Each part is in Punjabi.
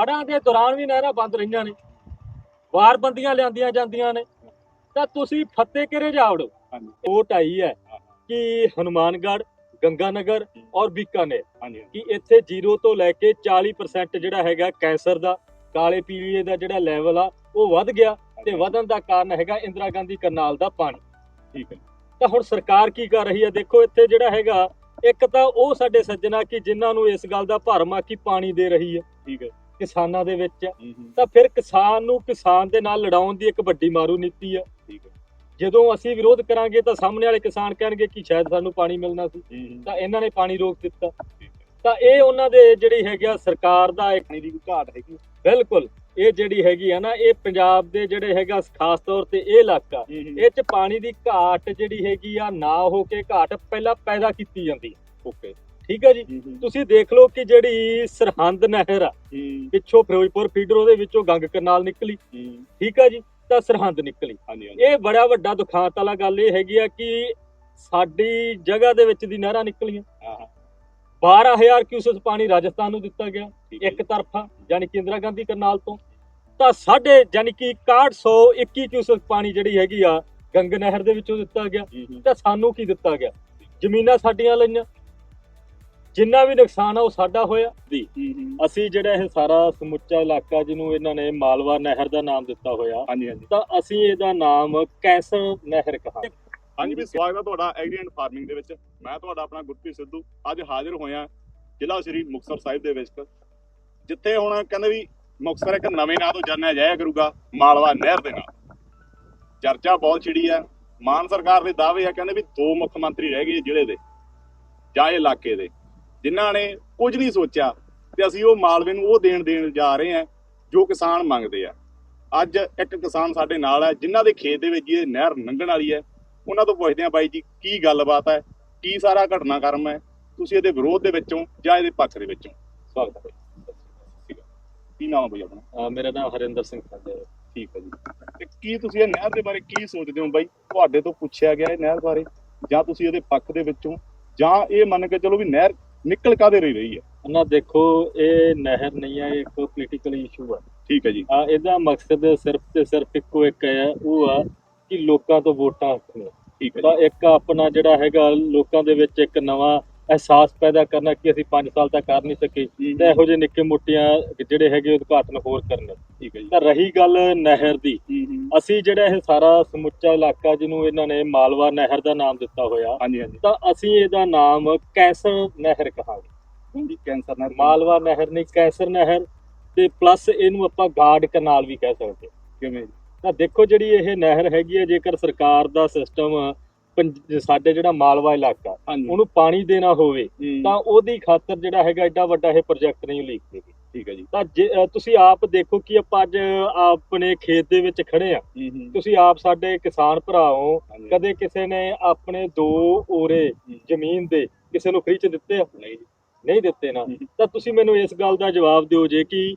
ਹੜ੍ਹਾਂ ਦੇ ਦੌਰਾਨ ਵੀ ਨਹਿਰਾਂ ਬੰਦ ਰਹੀਆਂ ਨੇ। ਵਾਰਬੰਦੀਆਂ ਲਿਆਂਦੀਆਂ ਜਾਂਦੀਆਂ ਨੇ। ਤਾਂ ਤੁਸੀਂ ਫੱਤੇ ਕਿਰੇ ਜਾਵੜੋ ਵੋਟ ਆਈ ਹੈ ਕਿ ਹਨੂਮਾਨਗੜ੍ਹ ਗੰਗਾਨਗਰ ਔਰ ਬੀਕਾਨੇਰ ਕਿ ਇੱਥੇ ਜ਼ੀਰੋ ਤੋਂ ਲੈ ਕੇ 40% ਜਿਹੜਾ ਹੈਗਾ ਕੈਂਸਰ ਦਾ ਕਾਲੇ ਪੀਲੀਏ ਦਾ ਜਿਹੜਾ ਲੈਵਲ ਆ ਉਹ ਵੱਧ ਗਿਆ ਤੇ ਵਧਣ ਦਾ ਕਾਰਨ ਹੈਗਾ ਇੰਦਰਾ ਗਾਂਧੀ ਕਰਨਾਲ ਦਾ ਪਾਣੀ। ਠੀਕ ਹੈ। ਤਾਂ ਹੁਣ ਸਰਕਾਰ ਕੀ ਕਰ ਰਹੀ ਹੈ? ਦੇਖੋ ਇੱਥੇ ਜਿਹੜਾ ਹੈਗਾ ਇੱਕ ਤਾਂ ਉਹ ਸਾਡੇ ਸੱਜਣਾ ਕਿ ਜਿਨ੍ਹਾਂ ਨੂੰ ਇਸ ਗੱਲ ਦਾ ਭਰਮ ਆ ਕਿ ਪਾਣੀ ਦੇ ਰਹੀ ਹੈ। ਠੀਕ ਹੈ। ਕਿਸਾਨਾਂ ਦੇ ਵਿੱਚ ਹੂੰ ਤਾਂ ਫਿਰ ਕਿਸਾਨ ਨੂੰ ਕਿਸਾਨ ਦੇ ਨਾਲ ਲੜਾਉਣ ਦੀ ਇੱਕ ਵੱਡੀ ਮਾਰੂ ਨੀਤੀ ਆ। ਠੀਕ ਹੈ ਜਦੋਂ ਅਸੀਂ ਵਿਰੋਧ ਕਰਾਂਗੇ ਤਾਂ ਸਾਹਮਣੇ ਵਾਲੇ ਕਿਸਾਨ ਕਹਿਣਗੇ ਕਿ ਸ਼ਾਇਦ ਸਾਨੂੰ ਪਾਣੀ ਮਿਲਣਾ ਸੀ। ਤਾਂ ਇਹਨਾਂ ਨੇ ਪਾਣੀ ਰੋਕ ਦਿੱਤਾ। ਤਾਂ ਇਹ ਉਹਨਾਂ ਦੇ ਜਿਹੜੀ ਹੈਗੀ ਆ ਸਰਕਾਰ ਦਾ ਇੱਕ ਪਾਣੀ ਦੀ ਘਾਟ ਹੈਗੀ ਬਿਲਕੁਲ ਇਹ ਜਿਹੜੀ ਹੈਗੀ ਆ ਨਾ ਇਹ ਪੰਜਾਬ ਦੇ ਜਿਹੜੇ ਹੈਗਾ ਖਾਸ ਤੌਰ ਤੇ ਇਹ ਇਲਾਕਾ ਇਹ ਚ ਪਾਣੀ ਦੀ ਘਾਟ ਜਿਹੜੀ ਹੈਗੀ ਆ ਨਾ ਹੋ ਕੇ ਘਾਟ ਪਹਿਲਾਂ ਪੈਦਾ ਕੀਤੀ ਜਾਂਦੀ ਓਕੇ। ਠੀਕ ਹੈ ਜੀ? ਤੁਸੀਂ ਦੇਖ ਲਓ ਕਿ ਜਿਹੜੀ ਸਰਹੰਦ ਨਹਿਰ ਆ ਪਿੱਛੋਂ ਫਿਰੋਜ਼ਪੁਰ ਫੀਡਰ ਉਹਦੇ ਵਿੱਚੋਂ ਗੰਗ ਕਨਾਲ ਨਿਕਲੀ। ਠੀਕ ਹੈ ਜੀ? ਤਾਂ ਸਰਹੰਦ ਨਿਕਲੀ। ਇਹ ਬੜਾ ਵੱਡਾ ਦੁਖਾਂਤ ਵਾਲਾ ਗੱਲ ਇਹ ਹੈਗੀ ਆ ਕਿ ਸਾਡੀ ਜਗ੍ਹਾ ਦੇ ਵਿੱਚ ਦੀ ਨਹਿਰਾਂ ਨਿਕਲੀਆਂ। ਹਾਂ ਹਾਂ। 12000 ਕਿਊਸੈਕ ਪਾਣੀ ਰਾਜਸਥਾਨ ਨੂੰ ਦਿੱਤਾ ਗਿਆ ਇੱਕ ਤਰਫਾ ਯਾਨੀ ਕਿ ਇੰਦਰਾ ਗਾਂਧੀ ਕਰਨਾਲ ਤੋਂ। ਤਾਂ ਸਾਡੇ ਯਾਨੀ ਕਿ 6121 ਕਿਊਸੈਕ ਪਾਣੀ ਜਿਹੜੀ ਹੈਗੀ ਆ ਗੰਗ ਨਹਿਰ ਦੇ ਵਿੱਚੋਂ ਦਿੱਤਾ ਗਿਆ। ਤਾਂ ਸਾਨੂੰ ਕੀ ਦਿੱਤਾ ਗਿਆ? ਜ਼ਮੀਨਾਂ ਸਾਡੀਆਂ ਲਈਆਂ। ਜਿੰਨਾ ਵੀ ਨੁਕਸਾਨ ਆ ਉਹ ਸਾਡਾ ਹੋਇਆ ਹੂੰ ਅਸੀਂ ਜਿਹੜਾ ਇਹ ਸਾਰਾ ਸਮੁੱਚਾ ਇਲਾਕਾ ਜਿਹਨੂੰ ਇਹਨਾਂ ਨੇ ਮਾਲਵਾ ਨਹਿਰ ਦਾ ਨਾਮ ਦਿੱਤਾ ਹੋਇਆ ਹਾਂਜੀ ਹਾਂਜੀ। ਤਾਂ ਅਸੀਂ ਇਹਦਾ ਨਾਮ ਕੈਂਸਰ ਨਹਿਰ ਕਹਾਂਗੇ। ਹਾਂਜੀ ਵੀ ਸਵਾਗਤ ਹੈ ਤੁਹਾਡਾ ਐਗਰੀ ਐਂਡ ਫਾਰਮਿੰਗ ਦੇ ਵਿੱਚ। ਮੈਂ ਤੁਹਾਡਾ ਆਪਣਾ ਗੁਰਪ੍ਰੀਤ ਸਿੱਧੂ ਅੱਜ ਹਾਜ਼ਰ ਹੋਇਆ ਜ਼ਿਲ੍ਹਾ ਸ੍ਰੀ ਮੁਕਤਸਰ ਸਾਹਿਬ ਦੇ ਵਿੱਚ। ਜਿੱਥੇ ਹੁਣ ਕਹਿੰਦੇ ਵੀ ਮੁਕਤਸਰ ਇੱਕ ਨਵੇਂ ਨਾਂ ਤੋਂ ਜਾਣਿਆ ਜਾਇਆ ਕਰੂਗਾ ਮਾਲਵਾ ਨਹਿਰ ਦੇ ਨਾਲ ਚਰਚਾ ਬਹੁਤ ਛਿੜੀ ਹੈ। ਮਾਨ ਸਰਕਾਰ ਦੇ ਦਾਅਵੇ ਆ ਕਹਿੰਦੇ ਵੀ ਦੋ ਮੁੱਖ ਮੰਤਰੀ ਰਹਿ ਗਏ ਜ਼ਿਲ੍ਹੇ ਦੇ ਜਾਂ ਇਲਾਕੇ ਦੇ। ਜਿਨ੍ਹਾਂ ਨੇ ਕੁਝ ਨਹੀਂ ਸੋਚਿਆ ਤੇ ਅਸੀਂ ਉਹ ਮਾਲਵੇ ਨੂੰ ਉਹ ਦੇਣ ਦੇਣ ਜਾ ਰਹੇ ਹਾਂ ਜੋ ਕਿਸਾਨ ਮੰਗਦੇ ਆ। ਅੱਜ ਇੱਕ ਕਿਸਾਨ ਸਾਡੇ ਨਾਲ ਹੈ ਜਿਨ੍ਹਾਂ ਦੇ ਖੇਤ ਦੇ ਵਿੱਚ ਇਹ ਨਹਿਰ ਲੰਘਣ ਵਾਲੀ ਹੈ। ਉਹਨਾਂ ਤੋਂ ਪੁੱਛਦੇ ਆ ਬਾਈ ਜੀ ਕੀ ਗੱਲਬਾਤ ਹੈ? ਕੀ ਸਾਰਾ ਘਟਨਾਕ੍ਰਮ ਹੈ? ਤੁਸੀਂ ਇਹਦੇ ਵਿਰੋਧ ਦੇ ਵਿੱਚੋਂ ਜਾਂ ਇਹਦੇ ਪੱਖ ਦੇ ਵਿੱਚੋਂ? ਸਵਾਗਤ ਹੈ ਕੀ ਨਾਮ ਹੈ ਬਾਈ ਆਪਣਾ? ਮੇਰਾ ਨਾਮ ਹਰਿੰਦਰ ਸਿੰਘ ਹੈ। ਠੀਕ ਹੈ ਜੀ। ਤੇ ਕੀ ਤੁਸੀਂ ਇਹ ਨਹਿਰ ਦੇ ਬਾਰੇ ਕੀ ਸੋਚਦੇ ਹੋ ਬਾਈ? ਤੁਹਾਡੇ ਤੋਂ ਪੁੱਛਿਆ ਗਿਆ ਇਹ ਨਹਿਰ ਬਾਰੇ। ਜਾਂ ਤੁਸੀਂ ਇਹਦੇ ਪੱਖ ਦੇ ਵਿੱਚੋਂ ਜਾਂ ਇਹ ਮੰਨ ਕੇ ਚਲੋ ਵੀ ਨਹਿਰ ਨਿਕਲ ਕਾਦੇ ਰਹੀ ਰਹੀ ਹੈ? ਨਾ ਦੇਖੋ ਇਹ ਨਹਿਰ ਨਹੀਂ ਹੈ ਇੱਕ ਪੋਲੀਟੀਕਲ ਇਸ਼ੂ ਹੈ। ਠੀਕ ਹੈ ਜੀ। ਆ ਇਹਦਾ ਮਕਸਦ ਸਿਰਫ ਤੇ ਸਿਰਫ ਇੱਕੋ ਇੱਕ ਹੈ ਉਹ ਆ ਕਿ ਲੋਕਾਂ ਤੋਂ ਵੋਟਾਂ ਹੱਥਣੇ ਠੀਕ ਹੈ ਇੱਕ ਆਪਣਾ ਜਿਹੜਾ ਹੈਗਾ ਲੋਕਾਂ ਦੇ ਵਿੱਚ ਇੱਕ ਨਵਾਂ ਅਹਿਸਾਸ ਪੈਦਾ ਕਰਨਾ ਕਿ ਅਸੀਂ 5 ਸਾਲ ਤੱਕ ਕਰ ਨਹੀਂ ਸਕੇ ਤੇ ਇਹੋ ਜਿਹੇ ਨਿੱਕੇ ਮੋਟੀਆਂ ਜਿਹੜੇ ਹੈਗੇ ਉਦਘਾਟਨ ਹੋਰ ਕਰਨੇ। ਠੀਕ ਹੈ ਜੀ। ਤਾਂ ਰਹੀ ਗੱਲ ਨਹਿਰ ਦੀ। ਅਸੀਂ ਜਿਹੜਾ ਇਹ ਸਾਰਾ ਸਮੁੱਚਾ ਇਲਾਕਾ ਜਿਹਨੂੰ ਇਹਨਾਂ ਨੇ ਮਾਲਵਾ ਨਹਿਰ ਦਾ ਨਾਮ ਦਿੱਤਾ ਹੋਇਆ ਤਾਂ ਅਸੀਂ ਇਹਦਾ ਨਾਮ ਕੈਂਸਰ ਨਹਿਰ ਕਹਾਂਗੇ। ਕੈਂਸਰ ਮਾਲਵਾ ਨਹਿਰ ਨਹੀਂ ਕੈਂਸਰ ਨਹਿਰ ਤੇ ਪਲੱਸ ਇਹਨੂੰ ਆਪਾਂ ਗਾਰਡ ਕਨਾਲ ਵੀ ਕਹਿ ਸਕਦੇ। ਕਿਵੇਂ? ਤਾਂ ਦੇਖੋ ਜਿਹੜੀ ਇਹ ਨਹਿਰ ਹੈਗੀ ਹੈ ਜੇਕਰ ਸਰਕਾਰ ਦਾ ਸਿਸਟਮ ਸਾਡੇ ਜਿਹੜਾ ਮਾਲਵਾ ਇਲਾਕਾ ਉਹਨੂੰ ਪਾਣੀ ਦੇਣਾ ਹੋਵੇ ਤਾਂ ਉਹਦੀ ਖਾਤਰ ਜਿਹੜਾ ਹੈਗਾ ਐਡਾ ਵੱਡਾ ਇਹ ਪ੍ਰੋਜੈਕਟ ਨਹੀਂ ਲੀਕ ਠੀਕ ਹੈ ਜੀ। ਤਾਂ ਤੁਸੀਂ ਆਪ ਦੇਖੋ ਕਿ ਆਪਾਂ ਅੱਜ ਆਪਣੇ ਖੇਤ ਦੇ ਵਿੱਚ ਖੜੇ ਆ। ਤੁਸੀਂ ਆਪ ਸਾਡੇ ਕਿਸਾਨ ਭਰਾ ਹੋ ਹਾਂਜੀ। ਕਦੇ ਕਿਸੇ ਨੇ ਆਪਣੇ ਦੋ ਓਰੇ ਜ਼ਮੀਨ ਦੇ ਕਿਸੇ ਨੂੰ ਫ੍ਰੀ ਚ ਦਿੱਤੇ ਆ? ਨਹੀਂ ਨਹੀਂ ਦਿੱਤੇ ਨਾ। ਤਾਂ ਤੁਸੀਂ ਮੈਨੂੰ ਇਸ ਗੱਲ ਦਾ ਜਵਾਬ ਦਿਓ ਜੇ ਕਿ